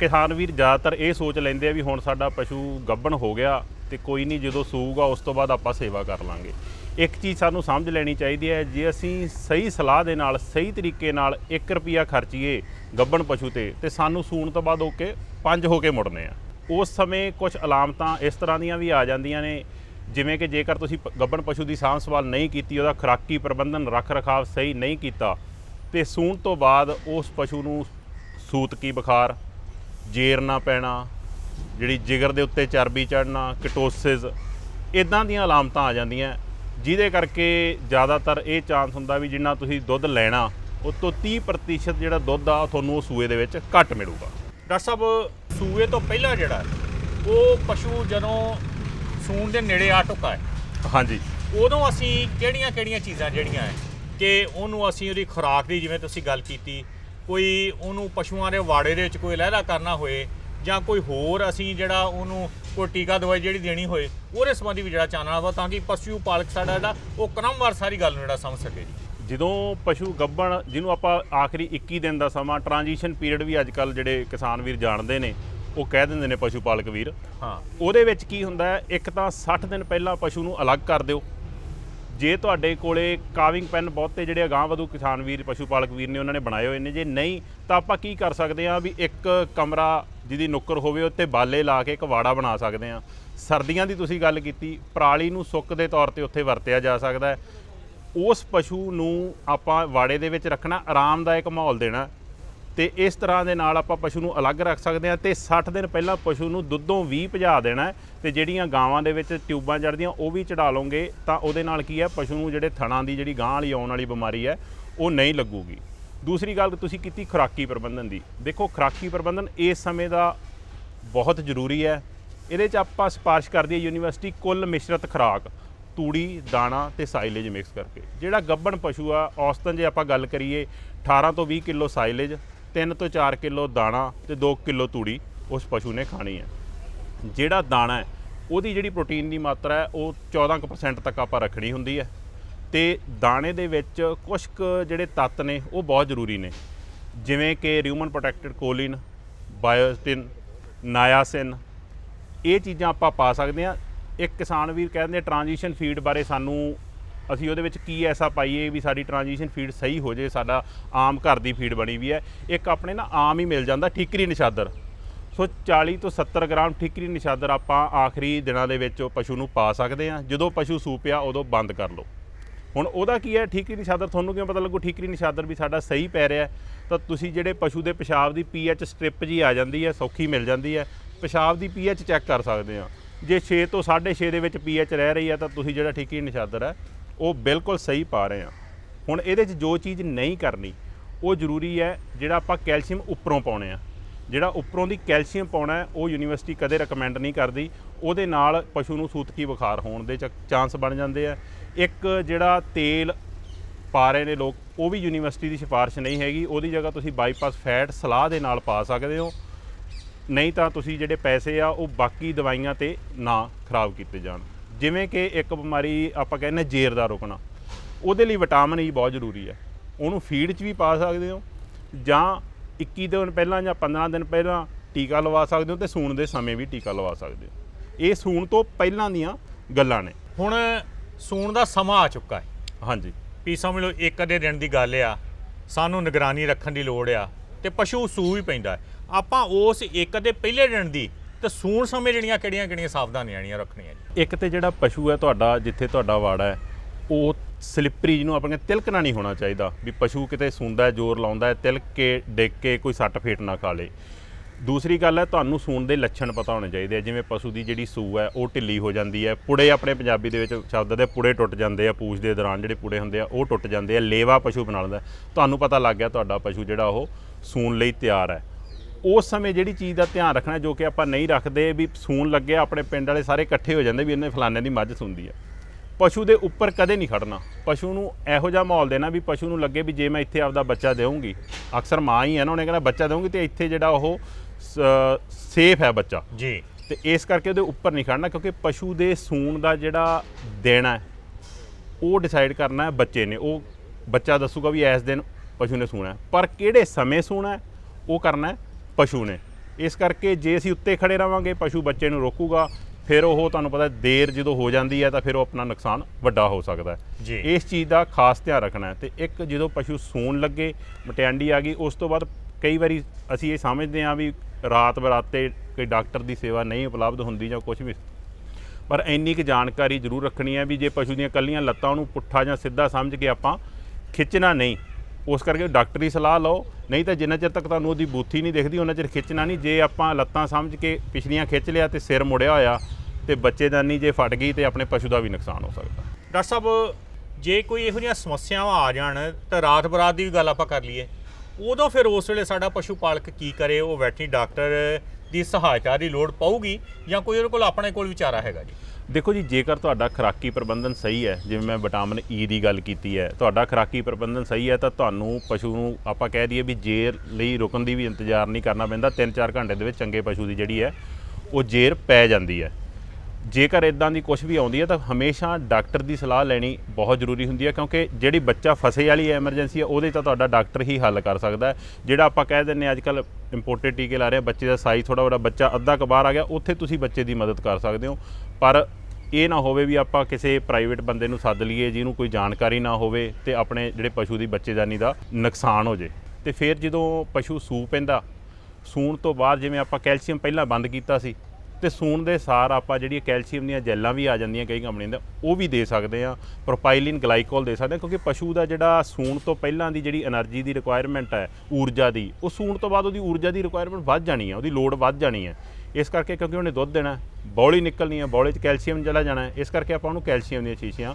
ਕਿਸਾਨ ਵੀਰ ਜ਼ਿਆਦਾਤਰ ਇਹ ਸੋਚ ਲੈਂਦੇ ਆ ਵੀ ਹੁਣ ਸਾਡਾ ਪਸ਼ੂ ਗੱਭਣ ਹੋ ਗਿਆ ਤੇ ਕੋਈ ਨਹੀਂ ਜਦੋਂ ਸੂਗਾ ਉਸ ਤੋਂ ਬਾਅਦ ਆਪਾਂ ਸੇਵਾ ਕਰ ਲਾਂਗੇ। ਇੱਕ ਚੀਜ਼ ਸਾਨੂੰ ਸਮਝ ਲੈਣੀ ਚਾਹੀਦੀ ਹੈ, ਜੇ ਅਸੀਂ ਸਹੀ ਸਲਾਹ ਦੇ ਨਾਲ, ਸਹੀ ਤਰੀਕੇ ਨਾਲ 1 ਰੁਪਿਆ ਖਰਚੀਏ ਗੱਬਣ ਪਸ਼ੂ ਤੇ ਤੇ ਸਾਨੂੰ ਸੂਣ ਤੋਂ ਬਾਅਦ ਓਕੇ ਕੇ ਪੰਜ ਹੋ ਕੇ ਮੁੜਨੇ ਆ। ਉਸ ਸਮੇਂ ਕੁਝ ਅਲਾਮਤਾਂ ਇਸ ਤਰ੍ਹਾਂ ਦੀਆਂ ਵੀ ਆ ਜਾਂਦੀਆਂ ਨੇ, ਜਿਵੇਂ ਕਿ ਜੇਕਰ ਤੁਸੀਂ ਗੱਬਣ ਪਸ਼ੂ ਦੀ ਸਾਂਭ ਸੰਭਾਲ ਨਹੀਂ ਕੀਤੀ, ਉਹਦਾ ਖੁਰਾਕੀ ਪ੍ਰਬੰਧਨ ਰੱਖ ਰਖਾਵ ਸਹੀ ਨਹੀਂ ਕੀਤਾ, ਤੇ ਸੂਣ ਤੋਂ ਬਾਅਦ ਉਸ ਪਸ਼ੂ ਨੂੰ ਸੂਤਕੀ ਬੁਖਾਰ, ਜੇਰਨਾ ਪੈਣਾ ਜਿਹੜੀ ਜਿਗਰ ਦੇ ਉੱਤੇ ਚਰਬੀ ਚੜਨਾ ਕਿਟੋਸਿਸ ਇਦਾਂ ਦੀਆਂ ਅਲਾਮਤਾਂ ਆ ਜਾਂਦੀਆਂ। ਜਿਹਦੇ ਕਰਕੇ ਜ਼ਿਆਦਾਤਰ ਇਹ ਚਾਂਸ ਹੁੰਦਾ ਵੀ ਜਿੰਨਾ ਤੁਸੀਂ ਦੁੱਧ ਲੈਣਾ ਉਹ ਤੋਂ 30% ਜਿਹੜਾ ਦੁੱਧ ਆ ਤੁਹਾਨੂੰ ਉਹ ਸੂਏ ਦੇ ਵਿੱਚ ਘੱਟ ਮਿਲੂਗਾ। ਡਾਕਟਰ ਸਾਹਿਬ ਸੂਏ ਤੋਂ ਪਹਿਲਾਂ ਜਿਹੜਾ ਉਹ ਪਸ਼ੂ ਜਦੋਂ ਸੂਣ ਦੇ ਨੇੜੇ ਆ ਟੁਕਾ ਹੈ ਹਾਂਜੀ। ਉਦੋਂ ਅਸੀਂ ਕਿਹੜੀਆਂ ਕਿਹੜੀਆਂ ਚੀਜ਼ਾਂ ਜਿਹੜੀਆਂ ਹੈ ਕਿ ਉਹਨੂੰ ਅਸੀਂ ਉਹਦੀ ਖੁਰਾਕ ਦੀ ਜਿਵੇਂ ਤੁਸੀਂ ਗੱਲ ਕੀਤੀ ਕੋਈ ਉਹਨੂੰ ਪਸ਼ੂਆਂ ਦੇ ਵਾੜੇ ਦੇ ਵਿੱਚ ਕੋਈ ਲਹਿਰਾ ਕਰਨਾ ਹੋਏ ਜਾਂ ਕੋਈ ਹੋਰ ਅਸੀਂ ਜਿਹੜਾ ਉਹਨੂੰ ਕੋਈ ਟੀਕਾ ਦਵਾਈ ਜਿਹੜੀ ਦੇਣੀ ਹੋਏ ਉਹਦੇ ਸੰਬੰਧੀ ਵੀ ਜਿਹੜਾ ਚਾਨਣਾ ਵਾ ਤਾਂ ਕਿ ਪਸ਼ੂ ਪਾਲਕ ਸਾਡਾ ਜਿਹੜਾ ਉਹ ਕ੍ਰਮਵਾਰ ਸਾਰੀ ਗੱਲ ਨੂੰ ਜਿਹੜਾ ਸਮਝ ਸਕੇ ਜੀ। ਜਦੋਂ ਪਸ਼ੂ ਗੱਭਣ ਜਿਹਨੂੰ ਆਪਾਂ ਆਖਰੀ 21 ਦਿਨ ਦਾ ਸਮਾਂ ਟ੍ਰਾਂਜੀਸ਼ਨ ਪੀਰੀਅਡ ਵੀ ਅੱਜ ਕੱਲ ਜਿਹੜੇ ਕਿਸਾਨ ਵੀਰ ਜਾਣਦੇ ਨੇ ਉਹ ਕਹਿ ਦਿੰਦੇ ਨੇ ਪਸ਼ੂ ਪਾਲਕ ਵੀਰ। ਹਾਂ। ਉਹਦੇ ਵਿੱਚ ਕੀ ਹੁੰਦਾ ਇੱਕ ਤਾਂ 60 ਦਿਨ ਪਹਿਲਾਂ ਪਸ਼ੂ ਨੂੰ ਅਲੱਗ ਕਰ ਦਿਓ। ਜੇ ਤੁਹਾਡੇ ਕੋਲੇ ਕਾਵਿੰਗ ਪੈਨ ਬਹੁਤੇ ਜਿਹੜੇ ਅਗਾਂਹ ਵਧੂ ਕਿਸਾਨ ਵੀਰ ਪਸ਼ੂ ਪਾਲਕ ਵੀਰ ਨੇ ਉਹਨਾਂ ਨੇ ਬਣਾਏ ਹੋਏ ਨੇ ਜੇ ਨਹੀਂ ਤਾਂ ਆਪਾਂ ਕੀ ਕਰ ਸਕਦੇ ਹਾਂ ਵੀ ਇੱਕ ਕਮਰਾ ਜਿਹਦੀ ਨੁੱਕਰ ਹੋਵੇ ਉੱਤੇ ਬਾਲੇ ਲਾ ਕੇ ਇੱਕ ਵਾੜਾ ਬਣਾ ਸਕਦੇ ਹਾਂ। ਸਰਦੀਆਂ ਦੀ ਤੁਸੀਂ ਗੱਲ ਕੀਤੀ, ਪਰਾਲੀ ਨੂੰ ਸੁੱਕ ਦੇ ਤੌਰ ਤੇ ਉੱਥੇ ਵਰਤਿਆ ਜਾ ਸਕਦਾ ਹੈ। ਉਸ ਪਸ਼ੂ ਨੂੰ ਆਪਾਂ ਵਾੜੇ ਦੇ ਵਿੱਚ ਰੱਖਣਾ ਆਰਾਮਦਾਇਕ ਮਾਹੌਲ ਦੇਣਾ। ਤੇ ਇਸ ਤਰ੍ਹਾਂ ਦੇ ਨਾਲ ਆਪਾਂ ਪਸ਼ੂ ਨੂੰ ਅਲੱਗ ਰੱਖ ਸਕਦੇ ਹਾਂ ਤੇ 60 ਦਿਨ ਪਹਿਲਾਂ ਪਸ਼ੂ ਨੂੰ ਦੁੱਧੋਂ ਵੀ ਭਜਾ ਦੇਣਾ ਹੈ ਤੇ ਜਿਹੜੀਆਂ ਗਾਵਾਂ ਦੇ ਵਿੱਚ ਟਿਊਬਾਂ ਚੜਦੀਆਂ ਉਹ ਵੀ ਚੜਾ ਲਓਗੇ ਤਾਂ ਉਹਦੇ ਨਾਲ ਕੀ ਹੈ, ਪਸ਼ੂ ਨੂੰ ਜਿਹੜੇ ਥਣਾਂ ਦੀ ਜਿਹੜੀ ਗਾਂ ਵਾਲੀ ਆਉਣ ਵਾਲੀ ਬਿਮਾਰੀ ਹੈ, ਉਹ ਨਹੀਂ ਲੱਗੂਗੀ। ਦੂਸਰੀ ਗੱਲ ਤੁਸੀਂ ਕੀਤੀ ਖੁਰਾਕੀ ਪ੍ਰਬੰਧਨ ਦੀ। ਦੇਖੋ, ਖੁਰਾਕੀ ਪ੍ਰਬੰਧਨ ਇਸ ਸਮੇਂ ਦਾ ਬਹੁਤ ਜ਼ਰੂਰੀ ਹੈ। ਇਹਦੇ 'ਚ ਆਪਾਂ ਸਿਫਾਰਿਸ਼ ਕਰਦੀ ਹੈ ਯੂਨੀਵਰਸਿਟੀ ਕੁੱਲ ਮਿਸ਼ਰਤ ਖੁਰਾਕ, ਤੂੜੀ, ਦਾਣਾ ਤੇ ਸਾਈਲੇਜ ਮਿਕਸ ਕਰਕੇ। ਜਿਹੜਾ ਗੱਭਣ ਪਸ਼ੂ ਆ, ਔਸਤਨ ਜੇ ਆਪਾਂ ਗੱਲ ਕਰੀਏ 18 ਤੋਂ 20 ਕਿਲੋ ਸਾਈਲੇਜ 3 ਤੋਂ 4 ਕਿਲੋ ਦਾਣਾ ਤੇ 2 ਕਿਲੋ ਤੂੜੀ ਉਸ ਪਸ਼ੂ ਨੇ ਖਾਣੀ ਹੈ। ਜਿਹੜਾ ਦਾਣਾ ਹੈ, ਉਹਦੀ ਜਿਹੜੀ ਪ੍ਰੋਟੀਨ ਦੀ ਮਾਤਰਾ ਹੈ, ਉਹ 14% ਤੱਕ ਆਪਾਂ ਰੱਖਣੀ ਹੁੰਦੀ ਹੈ। ਤੇ ਦਾਣੇ ਦੇ ਵਿੱਚ ਕੁਝ ਕੁ ਜਿਹੜੇ ਤੱਤ ਨੇ, ਉਹ ਬਹੁਤ ਜ਼ਰੂਰੀ ਨੇ। ਜਿਵੇਂ ਕਿ ਰਿਊਮਨ ਪ੍ਰੋਟੈਕਟਡ ਕੋਲਿਨ ਬਾਇਓਸਟਿਨ ਨਾਇਆਸਿਨ, ਇਹ ਚੀਜ਼ਾਂ ਆਪਾਂ ਪਾ ਸਕਦੇ ਹਾਂ। ਇੱਕ ਕਿਸਾਨ ਵੀਰ ਕਹਿੰਦੇ ਟ੍ਰਾਂਜੀਸ਼ਨ ਫੀਡ ਬਾਰੇ ਸਾਨੂੰ, ਅਸੀਂ ਉਹਦੇ ਵਿੱਚ ਕੀ ਐਸਾ ਪਾਈਏ ਵੀ ਸਾਡੀ ਟ੍ਰਾਂਜੀਸ਼ਨ ਫੀਡ ਸਹੀ ਹੋ ਜੇ ਸਾਡਾ ਆਮ ਘਰ ਦੀ ਫੀਡ ਬਣੀ ਵੀ ਹੈ। ਇੱਕ ਆਪਣੇ ਨਾ ਆਮ ਹੀ ਮਿਲ ਜਾਂਦਾ, ਠੀਕਰੀ ਨਿਸ਼ਾਦਰ। ਸੋ 40 ਤੋਂ 70 ਗ੍ਰਾਮ ਠੀਕਰੀ ਨਿਸ਼ਾਦਰ ਆਪਾਂ ਆਖਰੀ ਦਿਨਾਂ ਦੇ ਵਿੱਚ ਉਹ ਪਸ਼ੂ ਨੂੰ ਪਾ ਸਕਦੇ ਹਾਂ। ਜਦੋਂ ਪਸ਼ੂ ਸੂਪਿਆ ਉਦੋਂ ਬੰਦ ਕਰ ਲਓ। ਹੁਣ ਉਹਦਾ ਕੀ ਹੈ? ਠੀਕਰੀ ਨਿਸ਼ਾਦਰ ਤੁਹਾਨੂੰ ਕਿਵੇਂ ਪਤਾ ਲੱਗੂ? ਠੀਕਰੀ ਨਿਸ਼ਾਦਰ ਵੀ ਸਾਡਾ ਸਹੀ ਪੈ ਰਿਹਾ ਤਾਂ ਤੁਸੀਂ ਜਿਹੜੇ ਪਸ਼ੂ ਦੇ ਪਿਸ਼ਾਬ ਦੀ ਪੀਐਚ ਸਟ੍ਰਿਪ ਜੀ ਆ ਜਾਂਦੀ ਹੈ, ਸੌਖੀ ਮਿਲ ਜਾਂਦੀ ਹੈ। ਪਿਸ਼ਾਬ ਦੀ ਪੀਐਚ ਚੈੱਕ ਕਰ ਸਕਦੇ ਆ ਜੇ 6 ਤੋਂ 6.5 ਦੇ ਵਿੱਚ ਪੀਐਚ ਰਹਿ ਰਹੀ ਹੈ, ਤਾਂ ਤੁਸੀਂ ਜਿਹੜਾ ਠੀਕਰੀ ਨਿਸ਼ਾਦਰ ਹੈ, ਉਹ ਬਿਲਕੁਲ ਸਹੀ ਪਾ ਰਹੇ ਆ ਹੁਣ ਇਹਦੇ 'ਚ ਜੋ ਚੀਜ਼ ਨਹੀਂ ਕਰਨੀ, ਉਹ ਜ਼ਰੂਰੀ ਹੈ ਜਿਹੜਾ ਆਪਾਂ ਕੈਲਸ਼ੀਅਮ ਉੱਪਰੋਂ ਪਾਉਣੇ ਆ ਜਿਹੜਾ ਉੱਪਰੋਂ ਦੀ ਕੈਲਸ਼ੀਅਮ ਪਾਉਣਾ ਉਹ ਯੂਨੀਵਰਸਿਟੀ ਕਦੇ ਰეკਮੈਂਡ ਨਹੀਂ ਕਰਦੀ। ਉਹਦੇ ਨਾਲ ਪਸ਼ੂ ਨੂੰ ਸੂਤਕੀ ਬੁਖਾਰ ਹੋਣ ਦੇ ਚਾਂਸ ਬਣ ਜਾਂਦੇ ਆ। ਇੱਕ ਜਿਹੜਾ ਤੇਲ ਪਾ ਰਹੇ ਨੇ ਲੋਕ, ਉਹ ਵੀ ਯੂਨੀਵਰਸਿਟੀ ਦੀ ਸਿਫਾਰਿਸ਼ ਨਹੀਂ ਹੈਗੀ। ਉਹਦੀ ਜਗ੍ਹਾ ਤੁਸੀਂ ਬਾਈਪਾਸ ਫੈਟ ਸਲਾਹ ਦੇ ਨਾਲ ਪਾ ਸਕਦੇ ਹੋ। ਨਹੀਂ ਤਾਂ ਤੁਸੀਂ ਜਿਹੜੇ ਪੈਸੇ ਆ, ਉਹ ਬਾਕੀ ਦਵਾਈਆਂ ਤੇ ਨਾ ਖਰਾਬ ਕੀਤੇ ਜਾਣ। ਜਿਵੇਂ ਕਿ ਇੱਕ ਬਿਮਾਰੀ ਆਪਾਂ ਕਹਿੰਦੇ ਜੇਰ ਦਾ ਰੁਕਣਾ। ਉਹਦੇ ਲਈ ਵਿਟਾਮਿਨ ਈ ਬਹੁਤ ਜ਼ਰੂਰੀ ਹੈ। ਉਹਨੂੰ ਫੀਡ 'ਚ ਵੀ ਪਾ ਸਕਦੇ ਹੋ ਜਾਂ 21 ਦਿਨ ਪਹਿਲਾਂ ਜਾਂ 15 ਦਿਨ ਪਹਿਲਾਂ ਟੀਕਾ ਲਵਾ ਸਕਦੇ ਹੋ ਤੇ ਸੂਣ ਦੇ ਸਮੇਂ ਵੀ ਟੀਕਾ ਲਵਾ ਸਕਦੇ ਹੋ। ਇਹ ਸੂਣ ਤੋਂ ਪਹਿਲਾਂ ਦੀਆਂ ਗੱਲਾਂ ਨੇ। ਹੁਣ ਸੂਣ ਦਾ ਸਮਾਂ ਆ ਚੁੱਕਾ ਹੈ। ਹਾਂਜੀ। ਵੀ ਸਮਝ ਲਓ ਇੱਕ ਅੱਧੇ ਦਿਨ ਦੀ ਗੱਲ ਆ ਸਾਨੂੰ ਨਿਗਰਾਨੀ ਰੱਖਣ ਦੀ ਲੋੜ ਆ ਤੇ ਪਸ਼ੂ ਸੂ ਵੀ ਪੈਂਦਾ ਹੈ। ਆਪਾਂ ਉਸ ਇੱਕ ਅੱਧੇ ਪਹਿਲੇ ਦਿਨ ਦੀ ਤੇ ਸੂਣ ਸਮੇਂ ਜਿਹੜੀਆਂ ਕਿਹੜੀਆਂ ਕਿਹੜੀਆਂ ਸਾਵਧਾਨੀਆਂ ਜਿਹੜੀਆਂ ਰੱਖਣੀਆਂ ਜੀ। ਇੱਕ ਤੇ ਜਿਹੜਾ ਪਸ਼ੂ ਹੈ ਤੁਹਾਡਾ ਜਿੱਥੇ ਤੁਹਾਡਾ ਵਾੜਾ ਹੈ ਉਹ ਸਲਿੱਪਰੀ ਜਿਹਨੂੰ ਆਪਾਂ ਕਹਿੰਦੇ ਤਿਲਕਣਾ ਨਹੀਂ ਹੋਣਾ ਚਾਹੀਦਾ ਵੀ ਪਸ਼ੂ ਕਿਤੇ ਸੁੰਦਾ ਹੈ ਜ਼ੋਰ ਲਾਉਂਦਾ ਹੈ ਤਿਲਕ ਕੇ ਡਿੱਗ ਕੇ ਕੋਈ ਸੱਟ ਫੇਟ ਨਾ ਖਾ ਲੇ। ਦੂਸਰੀ ਗੱਲ ਹੈ, ਤੁਹਾਨੂੰ ਸੂਣ ਦੇ ਲੱਛਣ ਪਤਾ ਹੋਣੇ ਚਾਹੀਦੇ ਆ, ਜਿਵੇਂ ਪਸ਼ੂ ਦੀ ਜਿਹੜੀ ਸੂ ਹੈ, ਉਹ ਢਿੱਲੀ ਹੋ ਜਾਂਦੀ ਹੈ, ਪੁੜੇ ਆਪਣੇ ਪੰਜਾਬੀ ਦੇ ਵਿੱਚ ਸ਼ਬਦ ਦੇ ਪੁੜੇ ਟੁੱਟ ਜਾਂਦੇ ਆ, ਪੂਛ ਦੇ ਦੌਰਾਨ ਜਿਹੜੇ ਪੁੜੇ ਹੁੰਦੇ ਆ, ਉਹ ਟੁੱਟ ਜਾਂਦੇ ਆ, ਲੇਵਾ ਪਸ਼ੂ ਬਣਾ ਲੈਂਦਾ ਤੁਹਾਨੂੰ ਪਤਾ ਲੱਗ ਗਿਆ ਤੁਹਾਡਾ ਪਸ਼ੂ ਜਿਹੜਾ ਉਹ ਸੂਣ ਲਈ ਤਿਆਰ ਹੈ। ਉਸ ਸਮੇਂ ਜਿਹੜੀ ਚੀਜ਼ ਦਾ ਧਿਆਨ ਰੱਖਣਾ ਜੋ ਕਿ ਆਪਾਂ ਨਹੀਂ ਰੱਖਦੇ, ਵੀ ਸੂਣ ਲੱਗੇ, ਆਪਣੇ ਪਿੰਡ ਵਾਲੇ ਸਾਰੇ ਇਕੱਠੇ ਹੋ ਜਾਂਦੇ, ਵੀ ਇਹਨੇ ਫਲਾਣੇ ਦੀ ਮੱਝ ਸੁੰਦੀ ਆ ਪਸ਼ੂ ਦੇ ਉੱਪਰ ਕਦੇ ਨਹੀਂ ਖੜਨਾ ਪਸ਼ੂ ਨੂੰ ਇਹੋ ਜਿਹਾ ਮਾਹੌਲ ਦੇਣਾ ਵੀ ਪਸ਼ੂ ਨੂੰ ਲੱਗੇ ਵੀ ਜੇ ਮੈਂ ਇੱਥੇ ਆਪਦਾ ਬੱਚਾ ਦੇਵਾਂਗੀ ਅਕਸਰ ਮਾਂ ਹੀ ਹੈ ਨਾ, ਉਹਨੇ ਕਹਿੰਦਾ ਬੱਚਾ ਦੇਵਾਂਗੀ ਤੇ ਇੱਥੇ ਜਿਹੜਾ ਉਹ ਸੇਫ ਹੈ ਬੱਚਾ। ਜੀ। ਤੇ ਇਸ ਕਰਕੇ ਉਹਦੇ ਉੱਪਰ ਨਹੀਂ ਖੜਨਾ ਕਿਉਂਕਿ ਪਸ਼ੂ ਦੇ ਸੂਣ ਦਾ ਜਿਹੜਾ ਦੇਣਾ ਹੈ ਉਹ ਡਿਸਾਈਡ ਕਰਨਾ ਹੈ ਬੱਚੇ ਨੇ। ਉਹ ਬੱਚਾ ਦੱਸੂਗਾ ਵੀ ਇਸ ਦਿਨ ਪਸ਼ੂ ਨੇ ਸੂਣਾ। ਪਰ ਕਿਹੜੇ ਸਮੇਂ ਸੂਣਾ ਉਹ ਕਰਨਾ ਹੈ ਪਸ਼ੂ ਨੇ। ਇਸ ਕਰਕੇ ਜੇ ਅਸੀਂ ਉੱਤੇ ਖੜੇ ਰਵਾਂਗੇ ਪਸ਼ੂ ਬੱਚੇ ਨੂੰ ਰੋਕੂਗਾ ਫਿਰ ਉਹ ਤੁਹਾਨੂੰ ਪਤਾ ਦੇਰ ਜਦੋਂ ਹੋ ਜਾਂਦੀ ਹੈ ਤਾਂ ਫਿਰ ਉਹ ਆਪਣਾ ਨੁਕਸਾਨ ਵੱਡਾ ਹੋ ਸਕਦਾ ਹੈ। ਜੀ। ਇਸ ਚੀਜ਼ ਦਾ ਖਾਸ ਧਿਆਨ ਰੱਖਣਾ ਹੈ। ਤੇ ਇੱਕ ਜਦੋਂ ਪਸ਼ੂ ਸੂਣ ਲੱਗੇ ਮਟਿਆਂਡੀ ਆ ਗਈ ਉਸ ਤੋਂ ਬਾਅਦ ਕਈ ਵਾਰੀ ਅਸੀਂ ਇਹ ਸਮਝਦੇ ਹਾਂ ਵੀ ਰਾਤ ਬਰਾਤੇ ਕੋਈ ਡਾਕਟਰ ਦੀ ਸੇਵਾ ਨਹੀਂ ਉਪਲਬਧ ਹੁੰਦੀ ਜਾਂ ਕੁਝ ਵੀ। ਪਰ ਇੰਨੀ ਕੁ ਜਾਣਕਾਰੀ ਜ਼ਰੂਰ ਰੱਖਣੀ ਹੈ ਵੀ ਜੇ ਪਸ਼ੂ ਦੀਆਂ ਕੱਲੀਆਂ ਲੱਤਾਂ ਨੂੰ ਪੁੱਠਾ ਜਾਂ ਸਿੱਧਾ ਸਮਝ ਕੇ ਆਪਾਂ ਖਿੱਚਣਾ ਨਹੀਂ, ਉਸ ਕਰਕੇ ਡਾਕਟਰੀ ਸਲਾਹ ਲਓ। ਨਹੀਂ ਤਾਂ ਜਿੰਨਾ ਚਿਰ ਤੱਕ ਤੁਹਾਨੂੰ ਉਹਦੀ ਬੂਥੀ ਨਹੀਂ ਦਿਖਦੀ, ਉਹਨਾਂ ਚਿਰ ਖਿੱਚਣਾ ਨਹੀਂ। ਜੇ ਆਪਾਂ ਲੱਤਾਂ ਸਮਝ ਕੇ ਪਿਛਲੀਆਂ ਖਿੱਚ ਲਿਆ ਤੇ ਸਿਰ ਮੁੜਿਆ ਹੋਇਆ ਤੇ ਬੱਚੇਦਾਨੀ ਜੇ ਫਟ ਗਈ ਤੇ ਆਪਣੇ ਪਸ਼ੂ ਦਾ ਵੀ ਨੁਕਸਾਨ ਹੋ ਸਕਦਾ। ਡਾਕਟਰ ਸਾਹਿਬ, ਜੇ ਕੋਈ ਇਹੋ ਜਿਹੀਆਂ ਸਮੱਸਿਆਵਾਂ ਆ ਜਾਣ ਤਾਂ ਰਾਤ ਬਰਾਤ ਦੀ ਵੀ ਗੱਲ ਆਪਾਂ ਕਰ ਲਈਏ। ਉਦੋਂ ਫਿਰ ਉਸ ਵੇਲੇ ਸਾਡਾ ਪਸ਼ੂ ਪਾਲਕ ਕੀ ਕਰੇ, ਉਹ ਵੈਟਰਨਰੀ ਡਾਕਟਰ ਦੀ ਸਹਾਇਤਾ ਦੀ ਲੋੜ ਪਊਗੀ ਜਾਂ ਕੋਈ ਉਹਦੇ ਕੋਲ ਆਪਣੇ ਕੋਲ ਵਿਚਾਰਾ ਹੈਗਾ ਜੀ? ਦੇਖੋ ਜੀ, ਜੇਕਰ ਤੁਹਾਡਾ ਖੁਰਾਕੀ ਪ੍ਰਬੰਧਨ ਸਹੀ ਹੈ, ਜਿਵੇਂ ਮੈਂ ਵਿਟਾਮਿਨ ਈ ਦੀ ਗੱਲ ਕੀਤੀ ਹੈ, ਤੁਹਾਡਾ ਖੁਰਾਕੀ ਪ੍ਰਬੰਧਨ ਸਹੀ ਹੈ ਤਾਂ ਤੁਹਾਨੂੰ ਪਸ਼ੂ ਨੂੰ ਆਪਾਂ ਕਹਿ ਦਈਏ ਵੀ ਜੇਰ ਲਈ ਰੁਕਣ ਦੀ ਵੀ ਇੰਤਜ਼ਾਰ ਨਹੀਂ ਕਰਨਾ ਪੈਂਦਾ 3-4 ਘੰਟੇ ਦੇ ਵਿੱਚ ਚੰਗੇ ਪਸ਼ੂ ਦੀ ਜਿਹੜੀ ਹੈ, ਉਹ ਜੇਰ ਪੈ ਜਾਂਦੀ ਹੈ। ਜੇਕਰ ਇਦਾਂ ਦੀ ਕੁਝ ਵੀ ਆਉਂਦੀ ਹੈ ਤਾਂ ਹਮੇਸ਼ਾ ਡਾਕਟਰ ਦੀ ਸਲਾਹ ਲੈਣੀ ਬਹੁਤ ਜ਼ਰੂਰੀ ਹੁੰਦੀ ਹੈ, ਕਿਉਂਕਿ ਜਿਹੜੀ ਬੱਚਾ ਫਸੇ ਵਾਲੀ ਐਮਰਜੈਂਸੀ ਹੈ, ਉਹਦੇ ਤਾਂ ਤੁਹਾਡਾ ਡਾਕਟਰ ਹੀ ਹੱਲ ਕਰ ਸਕਦਾ ਜਿਹੜਾ ਆਪਾਂ ਕਹਿ ਦਿੰਦੇ ਹਾਂ ਅੱਜ ਕੱਲ ਇੰਪੋਰਟਡ ਟੀਕੇ ਲਾ ਰਹੇ ਆ ਬੱਚੇ ਦਾ ਸਾਈਜ਼ ਥੋੜਾ ਵੱਡਾ, ਬੱਚਾ ਅੱਧਾ ਕੁ ਬਾਹਰ ਆ ਗਿਆ, ਉੱਥੇ ਤੁਸੀਂ ਬੱਚੇ ਦੀ ਮਦਦ ਕਰ ਸਕਦੇ ਹੋ। ਪਰ ਇਹ ਨਾ ਹੋਵੇ ਵੀ ਆਪਾਂ ਕਿਸੇ ਪ੍ਰਾਈਵੇਟ ਬੰਦੇ ਨੂੰ ਸੱਦ ਲਈਏ, ਜਿਹਨੂੰ ਕੋਈ ਜਾਣਕਾਰੀ ਨਾ ਹੋਵੇ ਤੇ ਆਪਣੇ ਜਿਹੜੇ ਪਸ਼ੂ ਦੀ ਬੱਚੇਦਾਨੀ ਦਾ ਨੁਕਸਾਨ ਹੋ ਜੇ। ਤੇ ਫਿਰ ਜਦੋਂ ਪਸ਼ੂ ਸੂ ਪੈਂਦਾ, ਸੂਣ ਤੋਂ ਬਾਅਦ ਜਿਵੇਂ ਆਪਾਂ ਕੈਲਸ਼ੀਅਮ ਪਹਿਲਾਂ ਬੰਦ ਕੀਤਾ ਸੀ ਤੇ ਸੂਣ ਦੇ ਸਾਰ ਆਪਾਂ ਜਿਹੜੀ ਕੈਲਸ਼ੀਅਮ ਦੀਆਂ ਜੈਲਾਂ ਵੀ ਆ ਜਾਂਦੀਆਂ ਕਈ ਕੰਪਨੀਆਂ ਦੇ, ਉਹ ਵੀ ਦੇ ਸਕਦੇ ਆ ਪ੍ਰੋਪਾਈਲਿਨ, ਗਲਾਈਕੋਲ ਦੇ ਸਕਦੇ ਆ ਕਿਉਂਕਿ ਪਸ਼ੂ ਦਾ ਜਿਹੜਾ ਸੂਣ ਤੋਂ ਪਹਿਲਾਂ ਦੀ ਜਿਹੜੀ એનર્ਜੀ ਦੀ ਰਿਕੁਆਇਰਮੈਂਟ ਹੈ, ਊਰਜਾ ਦੀ, ਉਹ ਸੂਣ ਤੋਂ ਬਾਅਦ ਉਹਦੀ ਊਰਜਾ ਦੀ ਰਿਕੁਆਇਰਮੈਂਟ ਵੱਧ ਜਾਣੀ ਹੈ, ਉਹਦੀ ਲੋਡ ਵੱਧ ਜਾਣੀ ਹੈ। ਇਸ ਕਰਕੇ ਕਿਉਂਕਿ ਉਹਨੇ ਦੁੱਧ ਦੇਣਾ ਬੌਲੀ ਨਿਕਲਣੀ ਹੈ, ਬੌਲੇ 'ਚ ਕੈਲਸ਼ੀਅਮ ਜਲਾ ਜਾਣਾ ਇਸ ਕਰਕੇ ਆਪਾਂ ਉਹਨੂੰ ਕੈਲਸ਼ੀਅਮ ਦੀਆਂ ਚੀਜ਼ਾਂ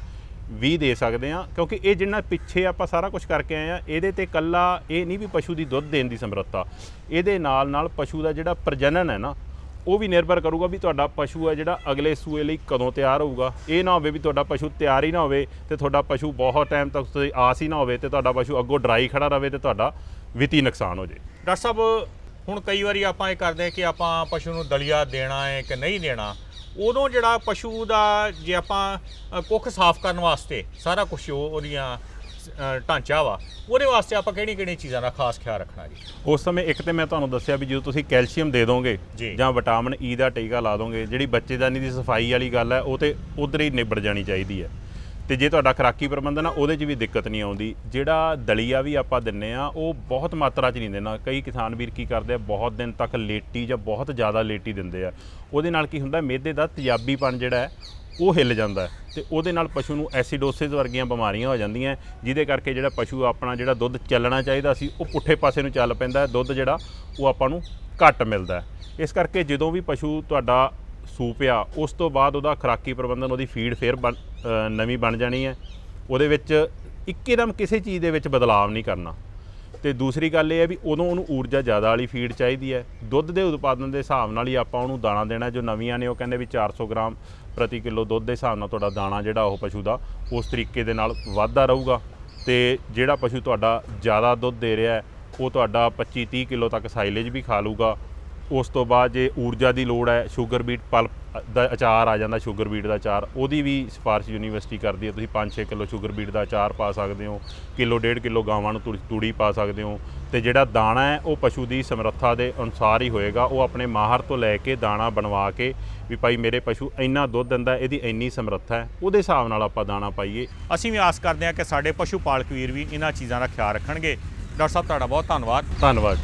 ਵੀ ਦੇ ਸਕਦੇ ਆ ਕਿਉਂਕਿ ਇਹ ਜਿੰਨਾ ਪਿੱਛੇ ਆਪਾਂ ਸਾਰਾ ਕੁਝ ਕਰਕੇ ਆਏ ਆ ਇਹਦੇ ਤੇ ਕੱਲਾ ਇਹ ਨਹੀਂ ਵੀ ਪਸ਼ੂ ਦੀ ਦੁੱਧ ਦੇਣ ਦੀ ਸਮਰੱਥਾ, ਇਹਦੇ ਨਾਲ ਨਾਲ ਪਸ਼ੂ ਦਾ ਜਿਹੜਾ ਪ੍ਰਜਨਨ ਹੈ ਨਾ ਉਹ ਵੀ ਨਿਰਭਰ ਕਰੂਗਾ ਵੀ ਤੁਹਾਡਾ ਪਸ਼ੂ ਹੈ ਜਿਹੜਾ ਅਗਲੇ ਸੂਏ ਲਈ ਕਦੋਂ ਤਿਆਰ ਹੋਊਗਾ। ਇਹ ਨਾ ਹੋਵੇ ਵੀ ਤੁਹਾਡਾ ਪਸ਼ੂ ਤਿਆਰ ਹੀ ਨਾ ਹੋਵੇ ਤੇ ਤੁਹਾਡਾ ਪਸ਼ੂ ਬਹੁਤ ਟਾਈਮ ਤੱਕ ਤੁਸੀਂ ਆਸ ਹੀ ਨਾ ਹੋਵੇ ਤੇ ਤੁਹਾਡਾ ਪਸ਼ੂ ਅੱਗੋਂ ਡਰਾਈ ਖੜਾ ਰਹੇ ਤੇ ਤੁਹਾਡਾ ਵਿੱਤੀ ਨੁਕਸਾਨ ਹੋ ਜੇ। ਡਾਕਟਰ ਸਾਹਿਬ, ਹੁਣ ਕਈ ਵਾਰੀ ਆਪਾਂ ਇਹ ਕਰਦੇ ਹਾਂ ਕਿ ਆਪਾਂ ਪਸ਼ੂ ਨੂੰ ਦਲੀਆ ਦੇਣਾ ਹੈ ਕਿ ਨਹੀਂ ਦੇਣਾ। ਉਦੋਂ ਜਿਹੜਾ ਪਸ਼ੂ ਦਾ ਜੇ ਆਪਾਂ ਕੁੱਖ ਸਾਫ਼ ਕਰਨ ਵਾਸਤੇ ਸਾਰਾ ਕੁਝ ਉਹਦੀਆਂ ਅ, ਢਾਂਚਾ ਵਾ ਉਹਦੇ ਵਾਸਤੇ ਆਪਾਂ ਕਿਹੜੀ ਕਿਹੜੀ ਚੀਜ਼ਾਂ ਦਾ ਖਾਸ ਖਿਆਲ ਰੱਖਣਾ ਜੀ? ਉਸ ਸਮੇਂ ਇੱਕ ਤੇ ਮੈਂ ਤੁਹਾਨੂੰ ਦੱਸਿਆ ਵੀ ਜਦੋਂ ਤੁਸੀਂ ਕੈਲਸ਼ੀਅਮ ਦੇ ਦੋਗੇ ਜੀ। ਜਾਂ ਵਿਟਾਮਿਨ ਈ ਦਾ ਟੀਕਾ ਲਾ ਦੋਗੇ ਜਿਹੜੀ ਬੱਚੇਦਾਨੀ ਦੀ ਸਫ਼ਾਈ ਵਾਲੀ ਗੱਲ ਹੈ ਉਹ ਤੇ ਉਧਰ ਹੀ ਨਿਬੜ ਜਾਣੀ ਚਾਹੀਦੀ ਹੈ। ਤੇ ਜੇ ਤੁਹਾਡਾ ਖੁਰਾਕੀ ਪ੍ਰਬੰਧਨ ਆ ਉਹਦੇ 'ਚ ਵੀ ਦਿੱਕਤ ਨਹੀਂ ਆਉਂਦੀ। ਜਿਹੜਾ ਦਲੀਆ ਵੀ ਆਪਾਂ ਦਿੰਨੇ ਆ ਉਹ ਬਹੁਤ ਮਾਤਰਾ 'ਚ ਨਹੀਂ ਦੇਣਾ ਕਈ ਕਿਸਾਨ ਵੀਰ ਕੀ ਕਰਦੇ ਆ ਬਹੁਤ ਦਿਨ ਤੱਕ ਲੇਟੀ ਜਾਂ ਬਹੁਤ ਜ਼ਿਆਦਾ ਲੇਟੀ ਦਿੰਦੇ ਆ। ਉਹਦੇ ਨਾਲ ਕੀ ਹੁੰਦਾ ਮੇਦੇ ਦਾ ਤੇਜ਼ਾਬੀਪਣ ਜਿਹੜਾ ਹੈ ਉਹ ਹਿੱਲ ਜਾਂਦਾ ਹੈ ਤੇ ਉਹਦੇ ਨਾਲ ਪਸ਼ੂ ਨੂੰ ਐਸੀਡੋਸਿਸ ਵਰਗੀਆਂ ਬਿਮਾਰੀਆਂ ਹੋ ਜਾਂਦੀਆਂ ਜਿਹਦੇ ਕਰਕੇ ਜਿਹੜਾ ਪਸ਼ੂ ਆਪਣਾ ਜਿਹੜਾ ਦੁੱਧ ਚੱਲਣਾ ਚਾਹੀਦਾ ਸੀ, ਉਹ ਪੁੱਠੇ ਪਾਸੇ ਨੂੰ ਚੱਲ ਪੈਂਦਾ ਦੁੱਧ ਜਿਹੜਾ ਉਹ ਆਪਾਂ ਨੂੰ ਘੱਟ ਮਿਲਦਾ ਇਸ ਕਰਕੇ ਜਦੋਂ ਵੀ ਪਸ਼ੂ ਤੁਹਾਡਾ ਸੂਪਿਆ ਉਸ ਤੋਂ ਬਾਅਦ ਉਹਦਾ ਖੁਰਾਕੀ ਪ੍ਰਬੰਧਨ, ਉਹਦੀ ਫੀਡ ਫੇਰ ਬਣ- ਨਵੀਂ ਬਣ ਜਾਣੀ ਹੈ। ਉਹਦੇ ਵਿੱਚ ਇੱਕਦਮ ਕਿਸੇ ਚੀਜ਼ ਦੇ ਵਿੱਚ ਬਦਲਾਵ ਨਹੀਂ ਕਰਨਾ। ਤੇ ਦੂਸਰੀ ਗੱਲ ਇਹ ਹੈ ਵੀ ਉਦੋਂ ਉਹਨੂੰ ਊਰਜਾ ਜ਼ਿਆਦਾ ਵਾਲੀ ਫੀਡ ਚਾਹੀਦੀ ਹੈ। ਦੁੱਧ ਦੇ ਉਤਪਾਦਨ ਦੇ ਹਿਸਾਬ ਨਾਲ ਹੀ ਆਪਾਂ ਉਹਨੂੰ ਦਾਣਾ ਦੇਣਾ, ਜੋ ਨਵੀਆਂ ਨੇ, ਉਹ ਕਹਿੰਦੇ ਵੀ 400 ਗ੍ਰਾਮ ਪ੍ਰਤੀ ਕਿਲੋ ਦੁੱਧ ਦੇ ਹਿਸਾਬ ਨਾਲ ਤੁਹਾਡਾ ਦਾਣਾ ਜਿਹੜਾ ਉਹ ਪਸ਼ੂ ਦਾ ਉਸ ਤਰੀਕੇ ਦੇ ਨਾਲ ਵੱਧਦਾ ਰਹੂਗਾ ਤੇ ਜਿਹੜਾ ਪਸ਼ੂ ਤੁਹਾਡਾ ਜ਼ਿਆਦਾ ਦੁੱਧ ਦੇ ਰਿਹਾ ਹੈ, ਉਹ ਤੁਹਾਡਾ 25 30 ਕਿਲੋ ਤੱਕ ਸਾਈਲੇਜ ਵੀ ਖਾ ਲੂਗਾ ਉਸ ਤੋਂ ਬਾਅਦ ਜੇ ਊਰਜਾ ਦੀ ਲੋੜ ਹੈ ਸ਼ੂਗਰ ਬੀਟ ਪਲਪ ਦਾ ਅਚਾਰ ਆ ਜਾਂਦਾ ਸ਼ੂਗਰ ਬੀਟ ਦਾ ਅਚਾਰ ਉਹਦੀ ਵੀ ਸਿਫਾਰਿਸ਼ ਯੂਨੀਵਰਸਿਟੀ ਕਰਦੀ ਹੈ ਤੁਸੀਂ 5-6 ਕਿਲੋ ਸ਼ੂਗਰ ਬੀਟ ਦਾ ਅਚਾਰ ਪਾ ਸਕਦੇ ਹੋ ਕਿਲੋ ਡੇਢ ਕਿਲੋ ਗਾਵਾਂ ਨੂੰ ਤੂੜੀ- ਤੂੜੀ ਪਾ ਸਕਦੇ ਹੋ ਤੇ ਜਿਹੜਾ ਦਾਣਾ ਹੈ ਉਹ ਪਸ਼ੂ ਦੀ ਸਮਰੱਥਾ ਦੇ ਅਨੁਸਾਰ ਹੀ ਹੋਏਗਾ ਉਹ ਆਪਣੇ ਮਾਹਰ ਤੋਂ ਲੈ ਕੇ ਦਾਣਾ ਬਣਵਾ ਕੇ ਵੀ ਭਾਈ ਮੇਰੇ ਪਸ਼ੂ ਇੰਨਾ ਦੁੱਧ ਦਿੰਦਾ ਇਹਦੀ ਇੰਨੀ ਸਮਰੱਥਾ ਹੈ ਉਹਦੇ ਹਿਸਾਬ ਨਾਲ ਆਪਾਂ ਦਾਣਾ ਪਾਈਏ। ਅਸੀਂ ਵੀ ਆਸ ਕਰਦੇ ਹਾਂ ਕਿ ਸਾਡੇ ਪਸ਼ੂ ਪਾਲਕ ਵੀਰ ਵੀ ਇਹਨਾਂ ਚੀਜ਼ਾਂ ਦਾ ਖਿਆਲ ਰੱਖਣਗੇ। ਡਾਕਟਰ ਸਾਹਿਬ ਤੁਹਾਡਾ ਬਹੁਤ ਧੰਨਵਾਦ। ਧੰਨਵਾਦ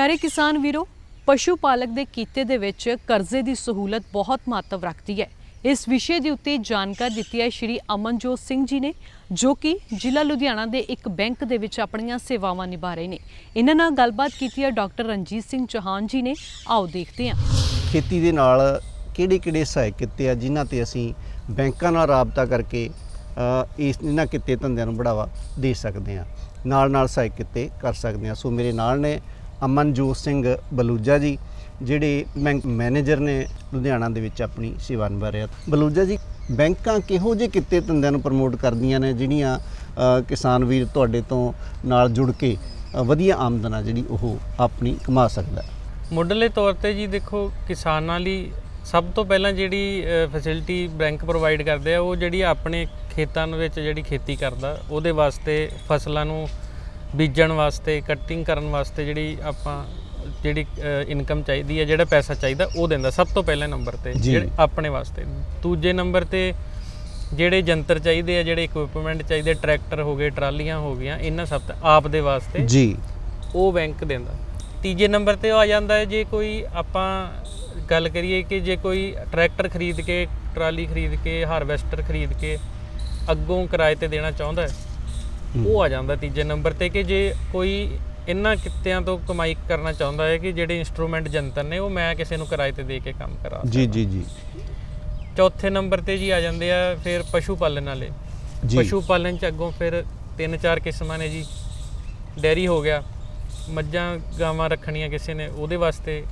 ਪਿਆਰੇ ਕਿਸਾਨ ਵੀਰੋ, ਪਸ਼ੂ ਪਾਲਕ ਦੇ ਕੀਤੇ ਦੇ ਵਿੱਚ ਕਰਜ਼ੇ ਦੀ ਸਹੂਲਤ ਬਹੁਤ ਮਹੱਤਵ ਰੱਖਦੀ ਹੈ। ਇਸ ਵਿਸ਼ੇ ਦੇ ਉੱਤੇ ਜਾਣਕਾਰੀ ਦਿੱਤੀ ਹੈ ਸ਼੍ਰੀ ਅਮਨਜੋਤ ਸਿੰਘ ਜੀ ਨੇ, ਜੋ ਕਿ ਜ਼ਿਲ੍ਹਾ ਲੁਧਿਆਣਾ ਦੇ ਇੱਕ ਬੈਂਕ ਦੇ ਵਿੱਚ ਆਪਣੀਆਂ ਸੇਵਾਵਾਂ ਨਿਭਾ ਰਹੇ ਨੇ। ਇਹਨਾਂ ਨਾਲ ਗੱਲਬਾਤ ਕੀਤੀ ਹੈ ਡਾਕਟਰ ਰਣਜੀਤ ਸਿੰਘ ਚੌਹਾਨ ਜੀ ਨੇ। ਆਓ ਦੇਖਦੇ ਹਾਂ। ਖੇਤੀ ਦੇ ਨਾਲ ਕਿਹੜੇ ਕਿਹੜੇ ਸਹਾਇਕ ਕਿੱਤੇ ਆ, ਜਿਨ੍ਹਾਂ ਤੇ ਅਸੀਂ ਬੈਂਕਾਂ ਨਾਲ ਰਾਬਤਾ ਕਰਕੇ ਇਸ ਇਹਨਾਂ ਕਿੱਤੇ ਧੰਦਿਆਂ ਨੂੰ ਬੜਾਵਾ ਦੇ ਸਕਦੇ ਹਾਂ। ਨਾਲ ਨਾਲ ਸਹਾਇਕ ਕਿੱਤੇ ਕਰ ਸਕਦੇ ਹਾਂ। ਸੋ ਮੇਰੇ ਨਾਲ ਨੇ ਅਮਨਜੋਤ ਸਿੰਘ ਬਲੂਜਾ ਜੀ, ਜਿਹੜੇ ਬੈਂਕ ਮੈਨੇਜਰ ਨੇ ਲੁਧਿਆਣਾ ਦੇ ਵਿੱਚ ਆਪਣੀ ਸੇਵਾ ਨਿਭਾ ਰਿਹਾ ਬਲੂਜਾ ਜੀ, ਬੈਂਕਾਂ ਕਿਹੋ ਜਿਹੇ ਕਿੱਤੇ ਧੰਦਿਆਂ ਨੂੰ ਪ੍ਰਮੋਟ ਕਰਦੀਆਂ ਨੇ, ਜਿਹੜੀਆਂ ਕਿਸਾਨ ਵੀਰ ਤੁਹਾਡੇ ਤੋਂ ਨਾਲ ਜੁੜ ਕੇ ਵਧੀਆ ਆਮਦਨ ਆ ਜਿਹੜੀ ਉਹ ਆਪਣੀ ਕਮਾ ਸਕਦਾ? ਮੁੱਢਲੇ ਤੌਰ ਤੇ ਜੀ ਦੇਖੋ, ਕਿਸਾਨਾਂ ਲਈ ਸਭ ਤੋਂ ਪਹਿਲਾਂ ਜਿਹੜੀ ਫੈਸਿਲਿਟੀ ਬੈਂਕ ਪ੍ਰੋਵਾਈਡ ਕਰਦੇ ਆ, ਉਹ ਜਿਹੜੀ ਆਪਣੇ ਖੇਤਾਂ ਵਿੱਚ ਜਿਹੜੀ ਖੇਤੀ ਕਰਦਾ, ਉਹਦੇ ਵਾਸਤੇ ਫਸਲਾਂ ਨੂੰ ਬੀਜਣ ਵਾਸਤੇ ਕਟਿੰਗ ਕਰਨ ਵਾਸਤੇ ਜਿਹੜੀ ਆਪਾਂ ਜਿਹੜੀ ਇਨਕਮ ਚਾਹੀਦੀ ਹੈ ਜਿਹੜਾ ਪੈਸਾ ਚਾਹੀਦਾ ਉਹ ਦਿੰਦਾ। ਸਭ ਤੋਂ ਪਹਿਲੇ ਨੰਬਰ ਤੇ। ਜਿਹੜੇ ਆਪਣੇ ਵਾਸਤੇ। ਦੂਜੇ ਨੰਬਰ ਤੇ ਜਿਹੜੇ ਯੰਤਰ ਚਾਹੀਦੇ ਆ ਜਿਹੜੇ ਇਕਵਿਪਮੈਂਟ ਚਾਹੀਦੇ ਟਰੈਕਟਰ ਹੋ ਗਏ ਟਰਾਲੀਆਂ ਹੋ ਗਈਆਂ ਇਹਨਾਂ ਸਭ ਤੇ ਆਪ ਦੇ ਵਾਸਤੇ ਜੀ। ਉਹ ਬੈਂਕ ਦਿੰਦਾ। ਤੀਜੇ ਨੰਬਰ ਤੇ ਆ ਜਾਂਦਾ ਹੈ ਜੇ ਕੋਈ ਆਪਾਂ ਗੱਲ ਕਰੀਏ ਕਿ ਜੇ ਕੋਈ ਟਰੈਕਟਰ ਖਰੀਦ ਕੇ ਟਰਾਲੀ ਖਰੀਦ ਕੇ ਹਾਰਵੈਸਟਰ ਖਰੀਦ ਕੇ ਅੱਗੋਂ ਕਿਰਾਏ ਤੇ ਦੇਣਾ ਚਾਹੁੰਦਾ ਹੈ ਉਹ ਆ ਜਾਂਦਾ ਤੀਜੇ ਨੰਬਰ ਤੇ ਕਿ ਜੇ ਕੋਈ ਇਹਨਾਂ ਕਿੱਤਿਆਂ ਤੋਂ ਕਮਾਈ ਕਰਨਾ ਚਾਹੁੰਦਾ ਹੈ ਕਿ ਜਿਹੜੇ ਇਨਸਟਰੂਮੈਂਟ ਜੰਤਰ ਨੇ ਉਹ ਮੈਂ ਕਿਸੇ ਨੂੰ ਕਿਰਾਏ ਤੇ ਦੇ ਕੇ ਕੰਮ ਕਰਾ ਜੀ ਜੀ ਜੀ। ਚੌਥੇ ਨੰਬਰ ਤੇ ਜੀ ਆ ਜਾਂਦੇ ਆ ਫਿਰ ਪਸ਼ੂ ਪਾਲਣ ਵਾਲੇ। ਜੀ। ਪਸ਼ੂ ਪਾਲਣ ਚ ਅੱਗੋਂ ਫਿਰ ਤਿੰਨ ਚਾਰ ਕਿਸਮਾਂ ਨੇ ਜੀ। ਡੈਰੀ ਹੋ ਗਿਆ ਮੱਝਾਂ ਗਾਵਾਂ ਰੱਖਣੀਆਂ ਕਿਸੇ ਨੇ ਉਹਦੇ ਵਾਸਤੇ।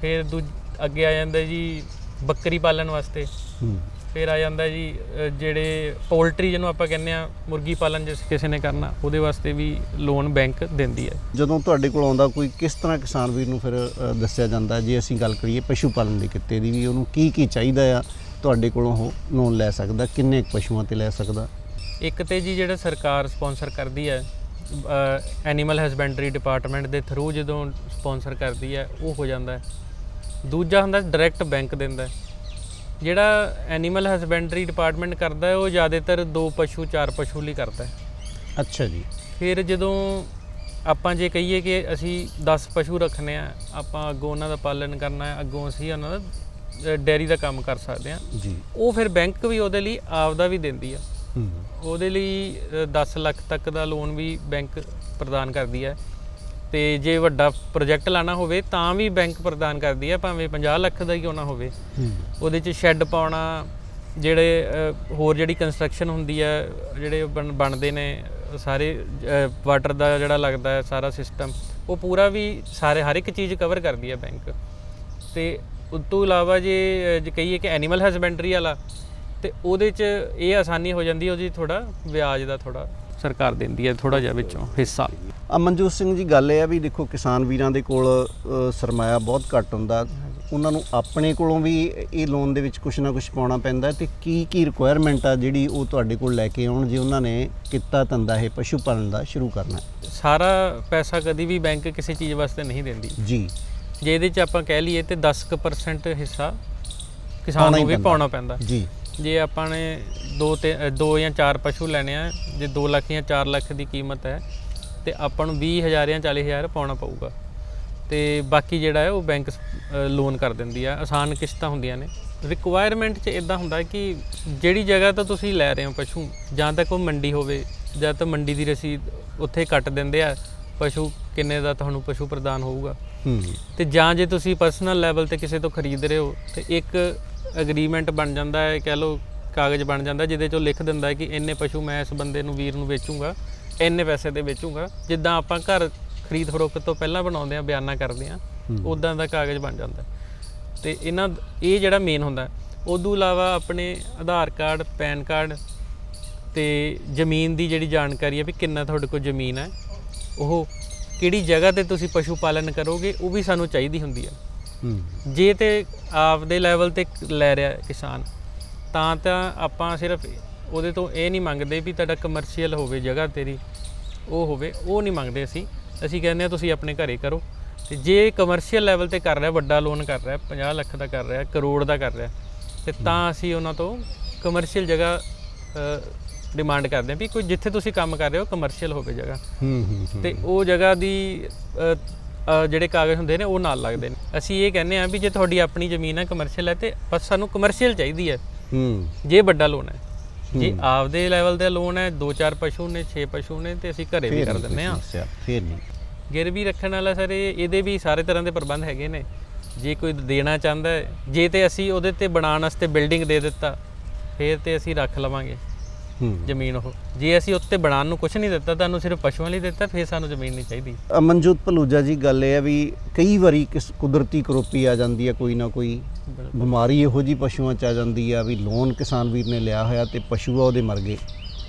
ਫਿਰ ਦੂਜ ਅੱਗੇ ਆ ਜਾਂਦਾ ਜੀ ਬੱਕਰੀ ਪਾਲਣ ਵਾਸਤੇ। ਹੂੰ। ਫਿਰ ਆ ਜਾਂਦਾ ਜੀ ਜਿਹੜੇ ਪੋਲਟਰੀ ਜਿਹਨੂੰ ਆਪਾਂ ਕਹਿੰਦੇ ਆ ਮੁਰਗੀ ਪਾਲਣ ਜਿਸ ਕਿਸੇ ਨੇ ਕਰਨਾ ਉਹਦੇ ਵਾਸਤੇ ਵੀ ਲੋਨ ਬੈਂਕ ਦਿੰਦੀ ਹੈ। ਜਦੋਂ ਤੁਹਾਡੇ ਕੋਲ ਆਉਂਦਾ ਕੋਈ ਕਿਸ ਤਰ੍ਹਾਂ ਕਿਸਾਨ ਵੀਰ ਨੂੰ ਫਿਰ ਦੱਸਿਆ ਜਾਂਦਾ ਜੇ ਅਸੀਂ ਗੱਲ ਕਰੀਏ ਪਸ਼ੂ ਪਾਲਣ ਦੇ ਕਿੱਤੇ ਦੀ ਵੀ ਉਹਨੂੰ ਕੀ ਕੀ ਚਾਹੀਦਾ ਆ ਤੁਹਾਡੇ ਕੋਲੋਂ ਉਹ ਲੋਨ ਲੈ ਸਕਦਾ ਕਿੰਨੇ ਪਸ਼ੂਆਂ ਤੇ ਲੈ ਸਕਦਾ? ਇੱਕ ਤੇ ਜੀ ਜਿਹੜਾ ਸਰਕਾਰ ਸਪਾਂਸਰ ਕਰਦੀ ਹੈ ਐਨੀਮਲ ਹਸਬੈਂਡਰੀ ਡਿਪਾਰਟਮੈਂਟ ਦੇ ਥਰੂ ਜਦੋਂ ਸਪਾਂਸਰ ਕਰਦੀ ਹੈ ਉਹ ਹੋ ਜਾਂਦਾ ਹੈ। ਦੂਜਾ ਹੁੰਦਾ ਡਾਇਰੈਕਟ ਬੈਂਕ ਦਿੰਦਾ ਹੈ। ਜਿਹੜਾ ਐਨੀਮਲ ਹਸਬੈਂਡਰੀ ਡਿਪਾਰਟਮੈਂਟ ਕਰਦਾ ਹੈ ਉਹ ਜ਼ਿਆਦਾਤਰ ਦੋ ਪਸ਼ੂ ਚਾਰ ਪਸ਼ੂ ਲਈ ਕਰਦਾ ਹੈ। ਅੱਛਾ ਜੀ। ਫਿਰ ਜਦੋਂ ਆਪਾਂ ਜੇ ਕਹੀਏ ਕਿ ਅਸੀਂ 10 ਪਸ਼ੂ ਰੱਖਨੇ ਆ ਆਪਾਂ ਅੱਗੋਂ ਉਹਨਾਂ ਦਾ ਪਾਲਣ ਕਰਨਾ ਹੈ ਅੱਗੋਂ ਅਸੀਂ ਉਹਨਾਂ ਦਾ ਡੈਰੀ ਦਾ ਕੰਮ ਕਰ ਸਕਦੇ ਹਾਂ ਜੀ। ਉਹ ਫਿਰ ਬੈਂਕ ਵੀ ਉਹਦੇ ਲਈ ਆਪਦਾ ਵੀ ਦਿੰਦੀ ਆ। ਹੂੰ। ਉਹਦੇ ਲਈ ਅ, 10 ਲੱਖ ਤੱਕ ਦਾ ਲੋਨ ਵੀ ਬੈਂਕ ਪ੍ਰਦਾਨ ਕਰਦੀ ਹੈ ਤੇ ਜੇ ਵੱਡਾ ਪ੍ਰੋਜੈਕਟ ਲਾਣਾ ਹੋਵੇ ਤਾਂ ਵੀ ਬੈਂਕ ਪ੍ਰਦਾਨ ਕਰਦੀ ਹੈ ਭਾਵੇਂ 50 ਲੱਖ ਦਾ ਹੀ ਕਿਉਂ ਨਾ ਹੋਵੇ ਉਹਦੇ 'ਚ ਸ਼ੈੱਡ ਪਾਉਣਾ ਜਿਹੜੇ ਹੋਰ ਜਿਹੜੀ ਕੰਸਟਰਕਸ਼ਨ ਹੁੰਦੀ ਹੈ ਜਿਹੜੇ ਬਣ- ਬਣਦੇ ਨੇ ਸਾਰੇ ਵਾਟਰ ਦਾ ਜਿਹੜਾ ਲੱਗਦਾ ਹੈ ਸਾਰਾ ਸਿਸਟਮ ਉਹ ਪੂਰਾ ਵੀ ਸਾਰੇ ਹਰ ਇੱਕ ਚੀਜ਼ ਕਵਰ ਕਰਦੀ ਹੈ ਬੈਂਕ। ਤੇ ਉਸ ਤੋਂ ਇਲਾਵਾ ਜੇ ਕਹੀਏ ਕਿ ਐਨੀਮਲ ਹਸਬੈਂਡਰੀ ਵਾਲਾ ਤੇ ਉਹਦੇ 'ਚ ਇਹ ਆਸਾਨੀ ਹੋ ਜਾਂਦੀ ਉਹਦੀ ਥੋੜਾ ਵਿਆਜ ਦਾ ਥੋੜਾ ਸਰਕਾਰ ਦਿੰਦੀ ਹੈ ਥੋੜਾ ਜਿਹਾ ਵਿੱਚੋਂ ਹਿੱਸਾ। ਅਮਨਜੋਤ ਸਿੰਘ ਜੀ ਗੱਲ ਇਹ ਆ ਵੀ ਦੇਖੋ ਕਿਸਾਨ ਵੀਰਾਂ ਦੇ ਕੋਲ ਸਰਮਾਇਆ ਬਹੁਤ ਘੱਟ ਹੁੰਦਾ। ਉਹਨਾਂ ਨੂੰ ਆਪਣੇ ਕੋਲੋਂ ਵੀ ਇਹ ਲੋਨ ਦੇ ਵਿੱਚ ਕੁਝ ਨਾ ਕੁਝ ਪਾਉਣਾ ਪੈਂਦਾ ਤੇ ਕੀ ਕੀ ਰਿਕੁਆਇਰਮੈਂਟ ਆ ਜਿਹੜੀ ਉਹ ਤੁਹਾਡੇ ਕੋਲ ਲੈ ਕੇ ਆਉਣ ਜੇ ਉਹਨਾਂ ਨੇ ਕਿੱਤਾ ਧੰਦਾ ਇਹ ਪਸ਼ੂ ਪਾਲਣ ਦਾ ਸ਼ੁਰੂ ਕਰਨਾ ਸਾਰਾ ਪੈਸਾ ਕਦੀ ਵੀ ਬੈਂਕ ਕਿਸੇ ਚੀਜ਼ ਵਾਸਤੇ ਨਹੀਂ ਦਿੰਦੀ। ਜੀ। ਜੇ ਇਹਦੇ 'ਚ ਆਪਾਂ ਕਹਿ ਲਈਏ ਤੇ 10% ਹਿੱਸਾ ਕਿਸਾਨ ਨੂੰ ਵੀ। ਪਾਉਣਾ ਪੈਂਦਾ। ਜੀ। ਜੇ ਆਪਾਂ ਨੇ ਦੋ ਤੇ ਦੋ ਜਾਂ ਚਾਰ ਪਸ਼ੂ ਲੈਣੇ ਆ ਜੇ 2 ਲੱਖ ਜਾਂ 4 ਲੱਖ ਦੀ ਕੀਮਤ ਹੈ ਤੇ ਆਪਾਂ ਨੂੰ 20000 ਜਾਂ 40000 ਪਾਉਣਾ ਪਊਗਾ। ਤੇ ਬਾਕੀ ਜਿਹੜਾ ਹੈ ਉਹ ਬੈਂਕ ਲੋਨ ਕਰ ਦਿੰਦੀ ਆ। ਆਸਾਨ ਕਿਸ਼ਤਾਂ ਹੁੰਦੀਆਂ ਨੇ। ਰਿਕੁਆਇਰਮੈਂਟ 'ਚ ਇਦਾਂ ਹੁੰਦਾ ਕਿ ਜਿਹੜੀ ਜਗ੍ਹਾ ਤੋਂ ਤੁਸੀਂ ਲੈ ਰਹੇ ਹੋ ਪਸ਼ੂ ਜਾਂ ਤਾਂ ਕੋਈ ਮੰਡੀ ਹੋਵੇ ਜਾਂ ਤਾਂ ਮੰਡੀ ਦੀ ਰਸੀਦ ਉੱਥੇ ਕੱਟ ਦਿੰਦੇ ਆ ਪਸ਼ੂ ਕਿੰਨੇ ਦਾ ਤੁਹਾਨੂੰ ਪਸ਼ੂ ਪ੍ਰਦਾਨ ਹੋਊਗਾ। ਤੇ ਜਾਂ ਜੇ ਤੁਸੀਂ ਪਰਸਨਲ ਲੈਵਲ ਤੇ ਕਿਸੇ ਤੋਂ ਖਰੀਦ ਰਹੇ ਹੋ ਤੇ ਇੱਕ ਐਗਰੀਮੈਂਟ ਬਣ ਜਾਂਦਾ ਹੈ ਕਹਿ ਲਓ ਕਾਗਜ਼ ਬਣ ਜਾਂਦਾ ਜਿਹਦੇ ਚੋਂ ਲਿਖ ਦਿੰਦਾ ਹੈ ਕਿ ਇੰਨੇ ਪਸ਼ੂ ਮੈਂ ਇਸ ਬੰਦੇ ਨੂੰ ਵੀਰ ਨੂੰ ਵੇਚੂੰਗਾ ਇੰਨੇ ਪੈਸੇ ਦੇ ਵੇਚੂੰਗਾ ਜਿੱਦਾਂ ਆਪਾਂ ਘਰ ਖਰੀਦ ਫਰੋਖਤ ਤੋਂ ਪਹਿਲਾਂ ਬਣਾਉਂਦੇ ਆ ਬਿਆਨਾ ਕਰਦੇ ਆ ਉਦਾਂ ਦਾ ਕਾਗਜ਼ ਬਣ ਜਾਂਦਾ। ਤੇ ਇਹਨਾਂ ਇਹ ਜਿਹੜਾ ਮੇਨ ਹੁੰਦਾ। ਉਦੋਂ ਇਲਾਵਾ ਆਪਣੇ ਆਧਾਰ ਕਾਰਡ ਪੈਨ ਕਾਰਡ ਤੇ ਜ਼ਮੀਨ ਦੀ ਜਿਹੜੀ ਜਾਣਕਾਰੀ ਹੈ ਵੀ ਕਿੰਨਾ ਤੁਹਾਡੇ ਕੋਲ ਜ਼ਮੀਨ ਹੈ ਉਹ ਕਿਹੜੀ ਜਗ੍ਹਾ ਤੇ ਤੁਸੀਂ ਪਸ਼ੂ ਪਾਲਣ ਕਰੋਗੇ ਉਹ ਵੀ ਸਾਨੂੰ ਚਾਹੀਦੀ ਹੁੰਦੀ ਹੂੰ ਜੇ ਤੇ ਆਪਦੇ ਲੈਵਲ ਤੇ ਲੈ ਰਿਹਾ ਕਿਸਾਨ ਤਾਂ ਤਾਂ ਆਪਾਂ ਸਿਰਫ ਉਹਦੇ ਤੋਂ ਇਹ ਨਹੀਂ ਮੰਗਦੇ ਵੀ ਤੁਹਾਡਾ ਕਮਰਸ਼ੀਅਲ ਹੋਵੇ ਜਗ੍ਹਾ ਤੇਰੀ ਉਹ ਹੋਵੇ ਉਹ ਨਹੀਂ ਮੰਗਦੇ ਅਸੀਂ। ਅਸੀਂ ਕਹਿੰਦੇ ਆ ਤੁਸੀਂ ਆਪਣੇ ਘਰੇ ਕਰੋ। ਤੇ ਜੇ ਕਮਰਸ਼ੀਅਲ ਲੈਵਲ ਤੇ ਕਰ ਰਿਹਾ ਵੱਡਾ ਲੋਨ ਕਰ ਰਿਹਾ 50 ਲੱਖ ਦਾ ਕਰ ਰਿਹਾ ਕਰੋੜ ਦਾ ਕਰ ਰਿਹਾ ਤੇ ਤਾਂ ਅਸੀਂ ਉਹਨਾਂ ਤੋਂ ਕਮਰਸ਼ੀਅਲ ਜਗ੍ਹਾ ਡਿਮਾਂਡ ਕਰਦੇ ਹਾਂ ਵੀ ਕੋਈ ਜਿੱਥੇ ਤੁਸੀਂ ਕੰਮ ਕਰ ਰਹੇ ਹੋ ਕਮਰਸ਼ੀਅਲ ਹੋਵੇ ਜਗ੍ਹਾ। ਹੂੰ ਹੂੰ ਤੇ ਉਹ ਜਗ੍ਹਾ ਦੀ ਜਿਹੜੇ ਕਾਗਜ਼ ਹੁੰਦੇ ਨੇ ਉਹ ਨਾਲ ਲੱਗਦੇ ਨੇ। ਅਸੀਂ ਇਹ ਕਹਿੰਦੇ ਆ ਵੀ ਜੇ ਤੁਹਾਡੀ ਆਪਣੀ ਜ਼ਮੀਨ ਹੈ ਕਮਰਸ਼ੀਅਲ ਹੈ ਤੇ ਬਸ ਸਾਨੂੰ ਕਮਰਸ਼ੀਅਲ ਚਾਹੀਦੀ ਹੈ। ਹੂੰ। ਜੇ ਵੱਡਾ ਲੋਨ ਹੈ। ਜੇ ਆਪਦੇ ਲੈਵਲ ਦਾ ਲੋਨ ਹੈ 2-4 ਪਸ਼ੂ ਨੇ 6 ਪਸ਼ੂ ਨੇ ਤੇ ਅਸੀਂ ਘਰੇ ਵੀ ਕਰ ਦਿੰਦੇ ਆ ਫੇਰ ਨਹੀਂ। ਗਿਰਵੀ ਰੱਖਣ ਵਾਲਾ ਸਰ ਇਹ- ਇਹਦੇ ਵੀ ਸਾਰੇ ਤਰ੍ਹਾਂ ਦੇ ਪ੍ਰਬੰਧ ਹੈਗੇ ਨੇ। ਜੇ ਕੋਈ ਦੇਣਾ ਚਾਹੁੰਦਾ ਜੇ ਤੇ ਅਸੀਂ ਉਹਦੇ ਤੇ ਬਣਾਉਣ ਵਾਸਤੇ ਬਿਲਡਿੰਗ ਦੇ ਦਿੱਤਾ ਫੇਰ ਤੇ ਅਸੀਂ ਰੱਖ ਲਵਾਂਗੇ। ਜ਼ਮੀਨ ਉਹ। ਜੇ ਅਸੀਂ ਉੱਤੇ ਬਣਾਉਣ ਨੂੰ ਕੁਝ ਨਹੀਂ ਦਿੱਤਾ ਤੁਹਾਨੂੰ ਸਿਰਫ ਪਸ਼ੂਆਂ ਲਈ ਦਿੱਤਾ ਫਿਰ ਸਾਨੂੰ ਜ਼ਮੀਨ ਨਹੀਂ ਚਾਹੀਦੀ। ਅਮਨਜੋਤ ਭਲੂਜਾ ਜੀ ਗੱਲ ਇਹ ਹੈ ਵੀ ਕਈ ਵਾਰੀ ਕਿਸ ਕੁਦਰਤੀ ਕਰੋਪੀ ਆ ਜਾਂਦੀ ਹੈ ਕੋਈ ਨਾ ਕੋਈ ਬਿਮਾਰੀ ਇਹੋ ਜੀ ਪਸ਼ੂਆਂ ਚ ਆ ਜਾਂਦੀ ਆ ਵੀ ਲੋਨ ਕਿਸਾਨ ਵੀਰ ਨੇ ਲਿਆ ਹੋਇਆ ਤੇ ਪਸ਼ੂ ਆ ਉਹਦੇ ਮਰ ਗਏ।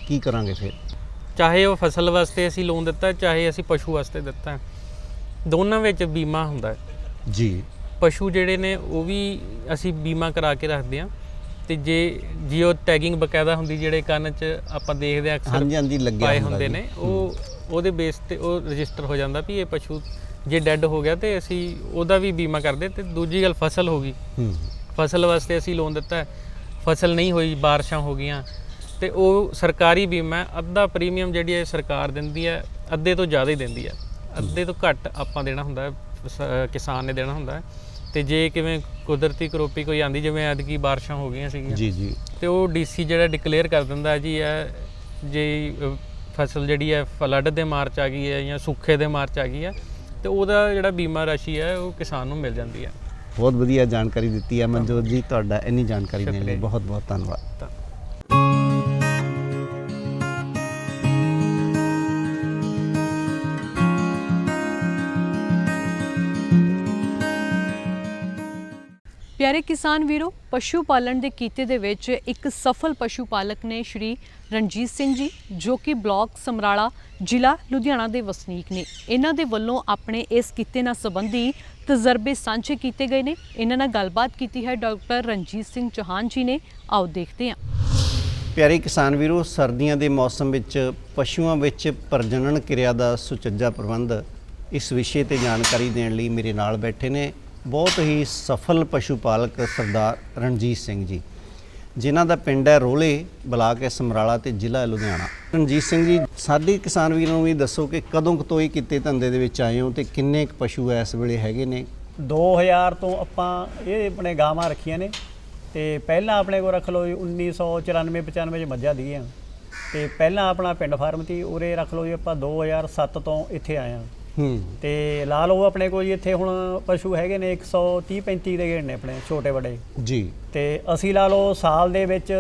ਕੀ ਕਰਾਂਗੇ ਫਿਰ? ਚਾਹੇ ਉਹ ਫਸਲ ਵਾਸਤੇ ਅਸੀਂ ਲੋਨ ਦਿੱਤਾ ਚਾਹੇ ਅਸੀਂ ਪਸ਼ੂ ਵਾਸਤੇ ਦਿੱਤਾ ਦੋਨਾਂ ਵਿੱਚ ਬੀਮਾ ਹੁੰਦਾ ਜੀ। ਪਸ਼ੂ ਜਿਹੜੇ ਨੇ ਉਹ ਵੀ ਅਸੀਂ ਬੀਮਾ ਕਰਾ ਕੇ ਰੱਖਦੇ ਆ ਤੇ ਜੇ ਜੀਓ ਟੈਗਿੰਗ ਬਕਾਇਦਾ ਹੁੰਦੀ ਜਿਹੜੇ ਕੰਨ 'ਚ ਆਪਾਂ ਦੇਖਦੇ ਆ ਅਕਸਰ ਹਾਂਜੀ ਹਾਂਜੀ ਲੱਗਿਆ ਪਾਏ ਹੁੰਦਾ ਹੁੰਦੇ ਜੀ। ਨੇ ਉਹ ਉਹਦੇ ਬੇਸ ਤੇ ਉਹ ਰਜਿਸਟਰ ਹੋ ਜਾਂਦਾ ਵੀ ਇਹ ਪਸ਼ੂ ਜੇ ਡੈੱਡ ਹੋ ਗਿਆ ਤੇ ਅਸੀਂ ਉਹਦਾ ਵੀ ਬੀਮਾ ਕਰਦੇ ਤੇ ਦੂਜੀ ਗੱਲ ਫਸਲ ਹੋ ਗਈ ਹੂੰ ਫਸਲ ਵਾਸਤੇ ਅਸੀਂ ਲੋਨ ਦਿੱਤਾ ਹੈ। ਫਸਲ ਨਹੀਂ ਹੋਈ ਬਾਰਿਸ਼ਾਂ ਹੋ ਗਈਆਂ ਤੇ ਉਹ ਸਰਕਾਰੀ ਬੀਮਾ ਹੈ। ਅੱਧਾ ਪ੍ਰੀਮੀਅਮ ਜਿਹੜੀ ਹੈ ਸਰਕਾਰ ਦਿੰਦੀ ਹੈ ਅੱਧੇ ਤੋਂ ਜ਼ਿਆਦਾ ਹੀ ਦਿੰਦੀ ਹੈ ਅੱਧੇ ਤੋਂ ਘੱਟ ਆਪਾਂ ਦੇਣਾ ਹੁੰਦਾ ਹੈ ਸ- ਕਿਸਾਨ ਨੇ ਦੇਣਾ ਹੁੰਦਾ ਹੈ ਤੇ ਜੇ ਕਿਵੇਂ ਕੁਦਰਤੀ ਕਰੋਪੀ ਕੋਈ ਆਂਦੀ ਜਿਵੇਂ ਐਤਕੀ ਬਾਰਿਸ਼ਾਂ ਹੋ ਗਈਆਂ ਸੀਗੀਆਂ। ਜੀ ਜੀ। ਤੇ ਉਹ ਡੀਸੀ ਜਿਹੜਾ ਡਿਕਲੇਅਰ ਕਰ ਦਿੰਦਾ ਜੀ ਇਹ ਜੇ ਫਸਲ ਜਿਹੜੀ ਹੈ ਫਲੱਡ ਦੇ ਮਾਰ ਚ ਆ ਗਈ ਹੈ ਜਾਂ ਸੂਖੇ ਦੇ ਮਾਰ ਚ ਆ ਗਈ ਹੈ ਤੇ ਉਹਦਾ ਜਿਹੜਾ ਬੀਮਾ ਰਾਸ਼ੀ ਹੈ ਉਹ ਕਿਸਾਨ ਨੂੰ ਮਿਲ ਜਾਂਦੀ ਹੈ। ਬਹੁਤ ਵਧੀਆ ਜਾਣਕਾਰੀ ਦਿੱਤੀ ਹੈ ਮਨਜੋਤ ਜੀ ਤੁਹਾਡਾ ਇੰਨੀ ਜਾਣਕਾਰੀ ਦੇਣ ਲਈ। ਬਹੁਤ ਬਹੁਤ ਧੰਨਵਾਦ। ਪਿਆਰੇ ਕਿਸਾਨ ਵੀਰੋ, ਪਸ਼ੂ ਪਾਲਣ ਦੇ ਕੀਤੇ ਦੇ ਵਿੱਚ ਇੱਕ ਸਫਲ ਪਸ਼ੂ ਪਾਲਕ ਨੇ ਸ਼੍ਰੀ ਰਣਜੀਤ ਸਿੰਘ ਜੀ, ਜੋ ਕਿ ਬਲਾਕ ਸਮਰਾਲਾ, ਜ਼ਿਲ੍ਹਾ ਲੁਧਿਆਣਾ ਦੇ ਵਸਨੀਕ ਨੇ। ਇਹਨਾਂ ਦੇ ਵੱਲੋਂ ਆਪਣੇ ਇਸ ਕਿੱਤੇ ਨਾਲ ਸੰਬੰਧੀ ਤਜਰਬੇ ਸਾਂਝੇ ਕੀਤੇ ਗਏ ਨੇ। ਇਹਨਾਂ ਨਾਲ ਗੱਲਬਾਤ ਕੀਤੀ ਹੈ ਡਾਕਟਰ ਰਣਜੀਤ ਸਿੰਘ ਚੌਹਾਨ ਜੀ ਨੇ। ਆਓ ਦੇਖਦੇ ਹਾਂ। ਪਿਆਰੇ ਕਿਸਾਨ ਵੀਰੋ, ਸਰਦੀਆਂ ਦੇ ਮੌਸਮ ਵਿੱਚ ਪਸ਼ੂਆਂ ਵਿੱਚ ਪ੍ਰਜਨਨ ਕਿਰਿਆ ਦਾ ਸੁਚੱਜਾ ਪ੍ਰਬੰਧ ਇਸ ਵਿਸ਼ੇ ਤੇ ਜਾਣਕਾਰੀ ਦੇਣ ਲਈ ਮੇਰੇ ਨਾਲ ਬੈਠੇ ਨੇ। ਬਹੁਤ ਹੀ ਸਫਲ ਪਸ਼ੂ ਪਾਲਕ ਸਰਦਾਰ ਰਣਜੀਤ ਸਿੰਘ ਜੀ, ਜਿਨ੍ਹਾਂ ਦਾ ਪਿੰਡ ਹੈ ਰੋਲੇ, ਬਲਾਕ ਹੈ ਸਮਰਾਲਾ ਤੇ ਜ਼ਿਲ੍ਹਾ ਲੁਧਿਆਣਾ। ਰਣਜੀਤ ਸਿੰਘ ਜੀ, ਸਾਡੇ ਕਿਸਾਨ ਵੀਰਾਂ ਨੂੰ ਵੀ ਦੱਸੋ ਕਿ ਕਦੋਂ ਕੁ ਤੋਂ ਇਹ ਕਿੱਤੇ ਧੰਦੇ ਦੇ ਵਿੱਚ ਆਏ ਹੋ ਤੇ ਕਿੰਨੇ ਕੁ ਪਸ਼ੂ ਇਸ ਵੇਲੇ ਹੈਗੇ ਨੇ? 2000 ਤੋਂ ਆਪਾਂ ਇਹ ਆਪਣੇ ਗਾਵਾਂ ਰੱਖੀਆਂ ਨੇ ਤੇ ਪਹਿਲਾਂ ਆਪਣੇ ਕੋਲ ਰੱਖ ਲਓ ਜੀ 1994 95 ਚ ਮੱਝਾਂ ਦੀਆਂ ਤੇ ਪਹਿਲਾਂ ਆਪਣਾ ਪਿੰਡ ਫਾਰਮ ਸੀ, ਉਰੇ ਰੱਖ ਲਓ ਜੀ ਆਪਾਂ 2007 ਤੋਂ ਇੱਥੇ ਆਏ ਹਾਂ। ਹੂੰ। ਤੇ ਲਾ ਲਓ ਆਪਣੇ ਕੋਲ ਜੀ ਇੱਥੇ ਹੁਣ ਪਸ਼ੂ ਹੈਗੇ ਨੇ 130 35 ਦੇ ਗੇੜ ਨੇ ਆਪਣੇ ਛੋਟੇ ਵੱਡੇ। ਜੀ। ਤੇ ਅਸੀਂ ਲਾ ਲਓ ਸਾਲ ਦੇ ਵਿੱਚ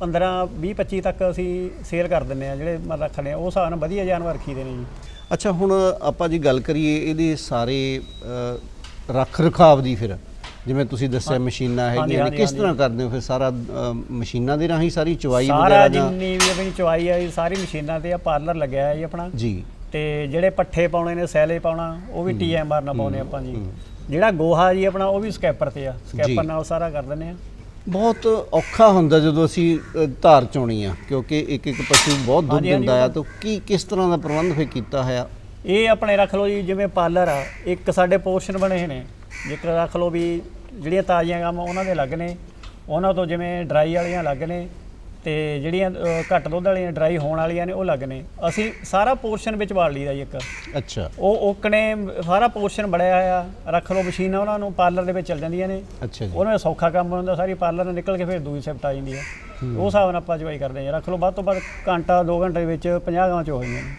15 20 25 ਤੱਕ ਅਸੀਂ ਸੇਲ ਕਰ ਦਿੰਨੇ ਆ ਜਿਹੜੇ ਮੈਂ ਰੱਖਣੇ ਆ ਉਹ ਹਿਸਾਬ ਨਾਲ ਵਧੀਆ ਜਾਨਵਰ ਰੱਖੀਦੇ ਨੇ ਜੀ। ਅੱਛਾ ਹੁਣ ਆਪਾਂ ਜੀ ਗੱਲ ਕਰੀਏ ਇਹਦੇ ਸਾਰੇ ਰੱਖ ਰਖਾਵ ਦੀ ਫਿਰ ਜਿਵੇਂ ਤੁਸੀਂ ਦੱਸਿਆ ਮਸ਼ੀਨਾਂ ਹੈਗੀਆਂ ਨੇ ਕਿਸ। ਤਰ੍ਹਾਂ ਕਰਦੇ ਹੋ ਫਿਰ ਸਾਰਾ ਮਸ਼ੀਨਾਂ ਦੇ ਰਾਹੀਂ ਸਾਰੀ ਚਵਾਈ ਸਾਰਾ ਵਗੈਰਾ ਜਾਂ ਜਿੰਨੀ ਵੀ ਆਪਣੀ ਚਵਾਈ ਆ ਜੀ ਸਾਰੀ ਮਸ਼ੀਨਾਂ ਤੇ ਆ ਪਾਰਲਰ ਲੱਗਿਆ ਹੈ ਜੀ ਆਪਣਾ। ਜੀ। ਤੇ ਜਿਹੜੇ ਪੱਠੇ ਪਾਉਣੇ ਨੇ ਸੈਲੇ ਪਾਉਣਾ ਉਹ ਵੀ ਟੀਐਮਆਰ ਨਾਲ ਪਾਉਣੇ ਆਪਾਂ ਜੀ। ਜਿਹੜਾ ਗੋਹਾ ਜੀ ਆਪਣਾ ਉਹ ਵੀ ਸਕੈਪਰ ਤੇ ਆ। ਸਕੈਪਰ ਨਾਲ ਸਾਰਾ ਕਰ ਦਿੰਦੇ ਆ। ਬਹੁਤ ਔਖਾ ਹੁੰਦਾ ਜਦੋਂ ਅਸੀਂ ਧਾਰ ਚੋਣੀ ਆ ਕਿਉਂਕਿ ਇੱਕ ਇੱਕ ਪਸ਼ੂ ਬਹੁਤ ਦੁੱਧ ਦਿੰਦਾ ਆ। ਤਾਂ ਕੀ ਕਿਸ ਤਰ੍ਹਾਂ ਦਾ ਪ੍ਰਬੰਧ ਫਿਰ ਕੀਤਾ ਹੋਇਆ? ਇਹ ਆਪਣੇ ਰੱਖ ਲਓ ਜੀ ਜਿਵੇਂ ਪਾਰਲਰ ਆ ਇੱਕ ਸਾਡੇ ਪੋਰਸ਼ਨ ਬਣੇ ਨੇ। ਜੇਕਰ ਰੱਖ ਲਓ ਵੀ ਜਿਹੜੀਆਂ ਤਾਜ਼ੀਆਂ ਗਾਵਾਂ ਉਹਨਾਂ ਦੇ ਅਲੱਗ ਨੇ ਉਹਨਾਂ ਤੋਂ ਜਿਵੇਂ ਡਰਾਈ ਵਾਲੀਆਂ ਅਲੱਗ ਨੇ ਤੇ ਜਿਹੜੀਆਂ ਅ, ਘੱਟ ਦੁੱਧ ਵਾਲੀਆਂ ਡਰਾਈ ਹੋਣ ਵਾਲੀਆਂ ਨੇ ਉਹ ਅਲੱਗ ਨੇ। ਅਸੀਂ ਸਾਰਾ ਪੋਰਸ਼ਨ ਵਿੱਚ ਵਾੜ ਲਈਦਾ ਜੀ ਇੱਕ। ਅੱਛਾ। ਉਹ ਓਕਣੇ ਸਾਰਾ ਪੋਰਸ਼ਨ ਬੜਿਆ ਆ ਰੱਖ ਲਓ ਮਸ਼ੀਨਾਂ ਉਹਨਾਂ ਨੂੰ ਪਾਰਲਰ ਦੇ ਵਿੱਚ ਚੱਲ ਜਾਂਦੀਆਂ ਨੇ। ਅੱਛਾ ਜੀ। ਉਹਨਾਂ ਦਾ ਸੌਖਾ ਕੰਮ ਹੁੰਦਾ ਸਾਰੀ ਪਾਰਲਰ ਨਾਲ ਨਿਕਲ ਕੇ ਫਿਰ ਦੂਜੀ ਸ਼ਿਫਟ ਆ ਜਾਂਦੀ ਹੈ। ਉਹ ਹਿਸਾਬ ਨਾਲ ਆਪਾਂ ਚਵਾਈ ਕਰਦੇ ਹਾਂ। ਰੱਖ ਲਓ ਵੱਧ ਤੋਂ ਵੱਧ ਘੰਟਾ 2 ਘੰਟੇ ਦੇ ਵਿੱਚ 50 ਗਾਵਾਂ ਚ ਹੋ ਜਾਂਦੀਆਂ ਨੇ।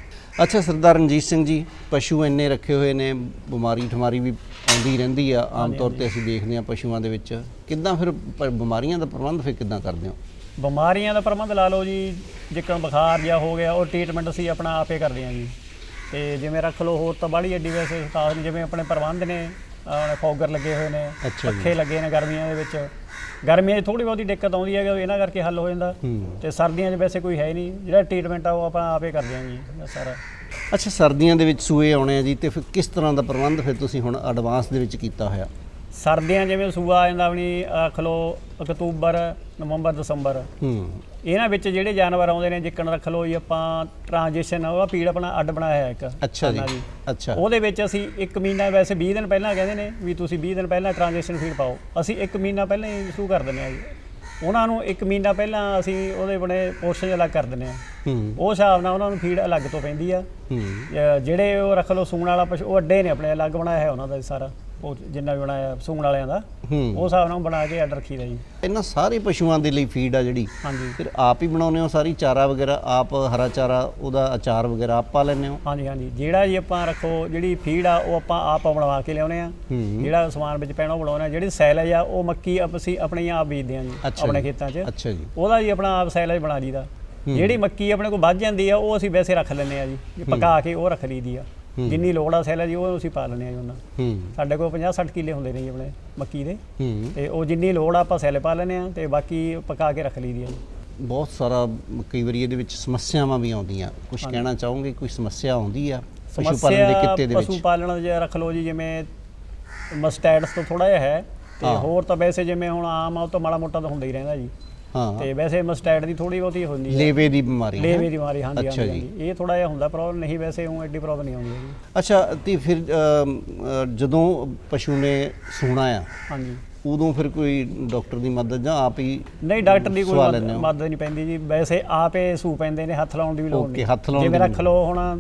ਅੱਛਾ ਸਰਦਾਰ ਰਣਜੀਤ ਸਿੰਘ ਜੀ ਪਸ਼ੂ ਇੰਨੇ ਰੱਖੇ ਹੋਏ ਨੇ ਬਿਮਾਰੀ ਠਮਾਰੀ ਵੀ ਆਉਂਦੀ ਰਹਿੰਦੀ ਆ। ਆਮ ਤੌਰ ਤੇ ਅਸੀਂ ਦੇਖਦੇ ਹਾਂ ਪਸ਼ੂਆਂ ਦੇ ਵਿੱਚ। ਕਿੱਦਾਂ ਫਿਰ ਪ- ਬਿਮਾਰੀਆਂ ਦਾ ਪ੍ਰਬੰਧ ਫਿਰ ਕਿੱਦਾਂ ਕਰਦੇ ਹੋ? ਬਿਮਾਰੀਆਂ ਦਾ ਪ੍ਰਬੰਧ ਲਾ ਲਓ ਜੀ ਜੇਕਰ ਬੁਖਾਰ ਜਾਂ ਹੋ ਗਿਆ ਉਹ ਟ੍ਰੀਟਮੈਂਟ ਅਸੀਂ ਆਪਣਾ ਆਪੇ ਕਰਦੇ ਹਾਂ ਜੀ। ਤੇ ਜਿਵੇਂ ਰੱਖ ਲਓ ਹੋਰ ਤਾਂ ਬਾਹਲੀ ਐਡੀ ਵੈਸੇ ਖਾਸ ਨਹੀਂ ਜਿਵੇਂ ਆਪਣੇ ਪ੍ਰਬੰਧ ਨੇ ਆਪਣੇ ਫੌਗਰ ਲੱਗੇ ਹੋਏ ਨੇ। ਪੱਖੇ ਲੱਗੇ ਨੇ ਗਰਮੀਆਂ ਦੇ ਵਿੱਚ। ਗਰਮੀਆਂ 'ਚ ਥੋੜੀ ਬਹੁਤੀ ਦਿੱਕਤ ਆਉਂਦੀ ਹੈ ਕਿ ਇਹਨਾਂ ਕਰਕੇ ਹੱਲ ਹੋ ਜਾਂਦਾ। ਤੇ ਸਰਦੀਆਂ 'ਚ ਵੈਸੇ ਕੋਈ ਹੈ ਨਹੀਂ ਜਿਹੜਾ ਟ੍ਰੀਟਮੈਂਟ ਆ ਉਹ ਆਪਾਂ ਆਪੇ ਕਰਦੇ ਹਾਂ ਜੀ ਸਾਰਾ। ਅੱਛਾ ਸਰਦੀਆਂ ਦੇ ਵਿੱਚ ਸੂਏ ਆਉਣੇ ਆ ਜੀ ਤੇ ਫਿਰ ਕਿਸ ਤਰ੍ਹਾਂ ਦਾ ਪ੍ਰਬੰਧ ਫਿਰ ਤੁਸੀਂ ਹੁਣ ਐਡਵਾਂਸ ਦੇ ਵਿੱਚ ਕੀਤਾ ਹੋਇਆ? ਸਰਦੀਆਂ ਜਿਵੇਂ ਸੂਆ ਆ ਜਾਂਦਾ ਆਪਣੀ ਰੱਖ ਲਓ ਅਕਤੂਬਰ ਨਵੰਬਰ ਦਸੰਬਰ। ਹੂੰ। ਇਹਨਾਂ ਵਿੱਚ ਜਿਹੜੇ ਜਾਨਵਰ ਆਉਂਦੇ ਨੇ ਜਿੱਕਣ ਰੱਖ ਲਓ ਜੀ ਆਪਾਂ ਟ੍ਰਾਂਜੀਸ਼ਨ ਉਹਦਾ ਪੀੜ ਆਪਣਾ ਅੱਡ ਬਣਾਇਆ ਹੈ ਇੱਕ ਅੱਛਾ ਜੀ ਅੱਛਾ। ਉਹਦੇ ਵਿੱਚ ਅਸੀਂ 1 ਮਹੀਨਾ ਵੈਸੇ 20 ਦਿਨ ਪਹਿਲਾਂ ਕਹਿੰਦੇ ਨੇ ਵੀ ਤੁਸੀਂ 20 ਦਿਨ ਪਹਿਲਾਂ ਟ੍ਰਾਂਜੈਕਸ਼ਨ ਫੀਡ ਪਾਓ। ਅਸੀਂ 1 ਮਹੀਨਾ ਪਹਿਲਾਂ ਹੀ ਸ਼ੁਰੂ ਕਰ ਦਿੰਦੇ ਆ ਜੀ। ਉਹਨਾਂ ਨੂੰ 1 ਮਹੀਨਾ ਪਹਿਲਾਂ ਅਸੀਂ ਉਹਦੇ ਬਣੇ ਪੋਰਸ਼ਨ ਅਲੱਗ ਕਰ ਦਿੰਦੇ ਆ ਹੂੰ। ਉਹ ਹਿਸਾਬ ਨਾਲ ਉਹਨਾਂ ਨੂੰ ਫੀਡ ਅਲੱਗ ਤੋਂ ਪੈਂਦੀ ਆ। ਜਿਹੜੇ ਉਹ ਰੱਖ ਲਓ ਸੂਣ ਵਾਲਾ ਪਸ਼ੂ ਉਹ ਅੱਡੇ ਨੇ ਆਪਣੇ ਅਲੱਗ ਬਣਾਇਆ ਹੈ ਉਹਨਾਂ ਦਾ ਸਾਰਾ। ਉਹ ਜਿੰਨਾ ਵੀ ਬਣਾਇਆ ਸੂਣ ਵਾਲਿਆਂ ਦਾ ਉਹ ਹਿਸਾਬ ਨਾਲ ਬਣਾ ਕੇ ਅੱਡ ਰੱਖੀਦਾ ਜੀ। ਇਹਨਾਂ ਸਾਰੇ ਪਸ਼ੂਆਂ ਦੇ ਲਈ ਫੀਡ ਆ ਜਿਹੜੀ। ਹਾਂਜੀ। ਫਿਰ ਆਪ ਹੀ ਬਣਾਉਂਦੇ ਹੋ ਸਾਰੀ ਚਾਰਾ ਵਗੈਰਾ? ਆਪ ਹਰਾ ਚਾਰਾ ਉਹਦਾ ਅਚਾਰ ਵਗੈਰਾ ਆਪ ਪਾ ਲੈਂਦੇ ਹੋ? ਹਾਂਜੀ ਹਾਂਜੀ। ਜਿਹੜਾ ਜੀ ਆਪਾਂ ਰੱਖੋ ਜਿਹੜੀ ਫੀਡ ਆ ਉਹ ਆਪਾਂ ਆਪ ਬਣਵਾ ਕੇ ਲਿਆਉਨੇ ਆ ਹੂੰ। ਜਿਹੜਾ ਸਮਾਨ ਵਿੱਚ ਪੈਣਾ ਉਹ ਬਣਾਉਣਾ ਜਿਹੜੀ ਸੈਲਜ ਆ ਉਹ ਮੱਕੀ ਆਪ ਅਸੀਂ ਆਪਣੇ ਆਪ ਬੀਜਦੇ ਆ ਜੀ ਅੱਛਾ ਆਪਣੇ ਜੀ। ਖੇਤਾਂ 'ਚ। ਅੱਛਾ ਜੀ। ਉਹਦਾ ਜੀ ਆਪਣਾ ਆਪ ਸੈਲਜ ਬਣਾ ਲਈਦਾ। ਜਿਹੜੀ ਮੱਕੀ ਆਪਣੇ ਕੋਲ ਵੱਧ ਜਾਂਦੀ ਆ ਉਹ ਅਸੀਂ ਵੈਸੇ ਰੱਖ ਲੈਂਦੇ ਆ ਜੇ। ਪਕਾ ਕੇ ਉਹ ਰੱਖ ਲਈਦੀ ਆ। ਜਿੰਨੀ ਲੋੜ ਆ ਸੈਲ ਜੀ ਉਹ ਅਸੀਂ ਪਾ ਲੈਂਦੇ ਆ ਜੀ ਉਹਨਾਂ ਸਾਡੇ ਕੋਲ 50 60 ਕਿੱਲੇ ਹੁੰਦੇ ਨੇ ਜੀ ਆਪਣੇ ਮੱਕੀ ਦੇ। ਤੇ ਉਹ ਜਿੰਨੀ ਲੋੜ ਆ ਆਪਾਂ ਸੈਲ ਪਾ ਲੈਂਦੇ ਆ ਤੇ ਬਾਕੀ ਪਕਾ ਕੇ ਰੱਖ ਲਈਦੀ ਆ ਜੀ। ਬਹੁਤ ਸਾਰਾ ਕਈ ਵਾਰੀ ਇਹਦੇ ਵਿੱਚ ਸਮੱਸਿਆਵਾਂ ਵੀ ਆਉਂਦੀਆਂ। ਕੁਝ ਕਹਿਣਾ ਚਾਹੋਗੇ? ਕੋਈ ਸਮੱਸਿਆ ਆਉਂਦੀ ਆ? ਪਸ਼ੂ ਪਾਲਣ ਦੇ ਕਿੱਤੇ ਦੇ ਪਸ਼ੂ ਵਿੱਚ ਪਾਲਣ ਜੇ ਰੱਖ ਲਓ ਜੀ ਜਿਵੇਂ ਮਸਟੈਡਸ ਤੋਂ ਥੋੜਾ ਜਿਹਾ ਹੈ ਤੇ। ਹੋਰ ਤਾਂ ਵੈਸੇ ਜਿਵੇਂ ਹੁਣ ਆਮ ਆ ਉਹ ਤਾਂ ਮਾੜਾ ਮੋਟਾ ਤਾਂ ਹੁੰਦਾ ਹੀ ਰਹਿੰਦਾ ਜੀ। ਹਾਂ। ਤੇ ਵੈਸੇ ਮਸਟੈਡ ਦੀ ਥੋੜੀ ਬਹੁਤੀ ਹੁੰਦੀ ਹੈ। ਲੇਵੇ ਦੀ ਬਿਮਾਰੀ ਹੈ। ਲੇਵੇ ਦੀ ਬਿਮਾਰੀ ਹਾਂਜੀ ਅੱਛਾ ਜੀ। ਹਾਂਜੀ। ਇਹ ਥੋੜਾ ਜਿਹਾ ਹੁੰਦਾ ਪ੍ਰੋਬਲਮ ਨਹੀਂ ਵੈਸੇ ਉਹ ਐਡੀ ਪ੍ਰੋਬਲਮ ਨਹੀਂ ਆਉਂਦੀ ਹੈਗੀ। ਅੱਛਾ ਤੇ ਫਿਰ ਅਮ, ਅ, ਜਦੋਂ ਪਸ਼ੂ ਨੇ ਸੂਣਾ ਆ ਹਾਂਜੀ। ਉਦੋਂ ਫਿਰ ਕੋਈ ਡਾਕਟਰ ਦੀ ਮਦਦ ਜਾਂ ਆਪ ਹੀ ਨਹੀਂ ਡਾਕਟਰ ਦੀ ਕੋਈ ਸਵਾ ਮਦ- ਲੈਂਦੇ ਹੋ? ਮਦਦ ਨਹੀਂ ਪੈਂਦੀ ਜੀ। ਵੈਸੇ ਆਪੇ ਸੂ ਪੈਂਦੇ ਨੇ ਹੱਥ ਲਾਉਣ ਦੀ ਵੀ ਲੋੜ Okay, ਨਹੀਂ। ਹੱਥ ਲਾਉਣ ਜਿਵੇਂ ਦੀ ਰੱਖ ਲਓ ਹੁਣ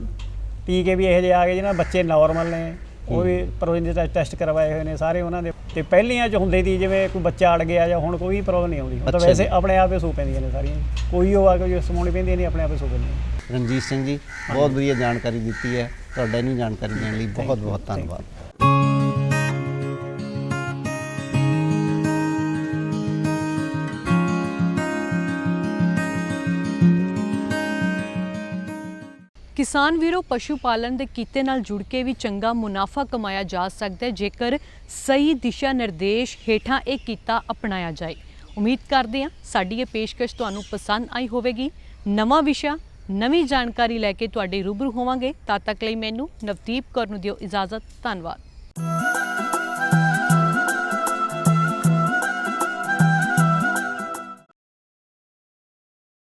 ਟੀਕੇ ਵੀ ਇਹੋ ਜਿਹੇ ਆ ਗਏ ਜਿਹਨਾਂ ਬੱਚੇ ਨਾਰਮਲ ਨੇ। ਉਹ ਵੀ ਪ੍ਰੋਜਨ ਦੇ ਟੈਸਟ ਕਰਵਾਏ ਹੋਏ ਨੇ ਸਾਰੇ ਉਹਨਾਂ ਦੇ। ਤੇ ਪਹਿਲੀਆਂ ਚ ਹੁੰਦੇ ਸੀ ਜਿਵੇਂ ਕੋਈ ਬੱਚਾ ਅੜ ਗਿਆ ਜਾਂ ਹੁਣ ਕੋਈ ਪ੍ਰੋਬਲਮ ਨਹੀਂ ਆਉਂਦੀ। ਹੁਣ ਤਾਂ ਵੈਸੇ। ਆਪਣੇ ਆਪੇ ਸੂ ਪੈਂਦੀਆਂ ਨੇ ਸਾਰੀਆਂ। ਕੋਈ ਉਹ ਆ ਕੇ ਸਮਾਉਣੀ ਪੈਂਦੀ ਨਹੀਂ ਆਪਣੇ ਆਪੇ ਸੂ ਪੈਂਦੀਆਂ ਰਣਜੀਤ ਸਿੰਘ ਜੀ ਬਹੁਤ ਵਧੀਆ ਜਾਣਕਾਰੀ ਦਿੱਤੀ ਹੈ। ਤੁਹਾਡਾ ਇਹਨੂੰ ਜਾਣਕਾਰੀ ਦੇਣ ਲਈ ਬਹੁਤ ਬਹੁਤ. ਧੰਨਵਾਦ। ਕਿਸਾਨ ਵੀਰੋ ਪਸ਼ੂ ਪਾਲਣ ਦੇ ਕੀਤੇ ਨਾਲ ਜੁੜ ਕੇ ਵੀ ਚੰਗਾ ਮੁਨਾਫਾ ਕਮਾਇਆ ਜਾ ਸਕਦਾ ਹੈ, ਜੇਕਰ ਸਹੀ ਦਿਸ਼ਾ ਨਿਰਦੇਸ਼ ਹੇਠਾਂ ਇਹ ਕੀਤਾ ਅਪਣਾਇਆ ਜਾਏ। ਉਮੀਦ ਕਰਦੇ ਹਾਂ ਸਾਡੀ ਇਹ ਪੇਸ਼ਕਸ਼ ਤੁਹਾਨੂੰ ਪਸੰਦ ਆਈ ਹੋਵੇਗੀ। ਨਵਾਂ ਵਿਸ਼ਾ, ਨਵੀਂ ਜਾਣਕਾਰੀ ਲੈ ਕੇ ਤੁਹਾਡੇ ਰੂਬਰੂ ਹੋਵਾਂਗੇ। ਤਦ ਤੱਕ ਲਈ ਮੈਨੂੰ ਨਵਦੀਪ ਕੌਰ ਨੂੰ ਦਿਓ ਇਜਾਜ਼ਤ। ਧੰਨਵਾਦ।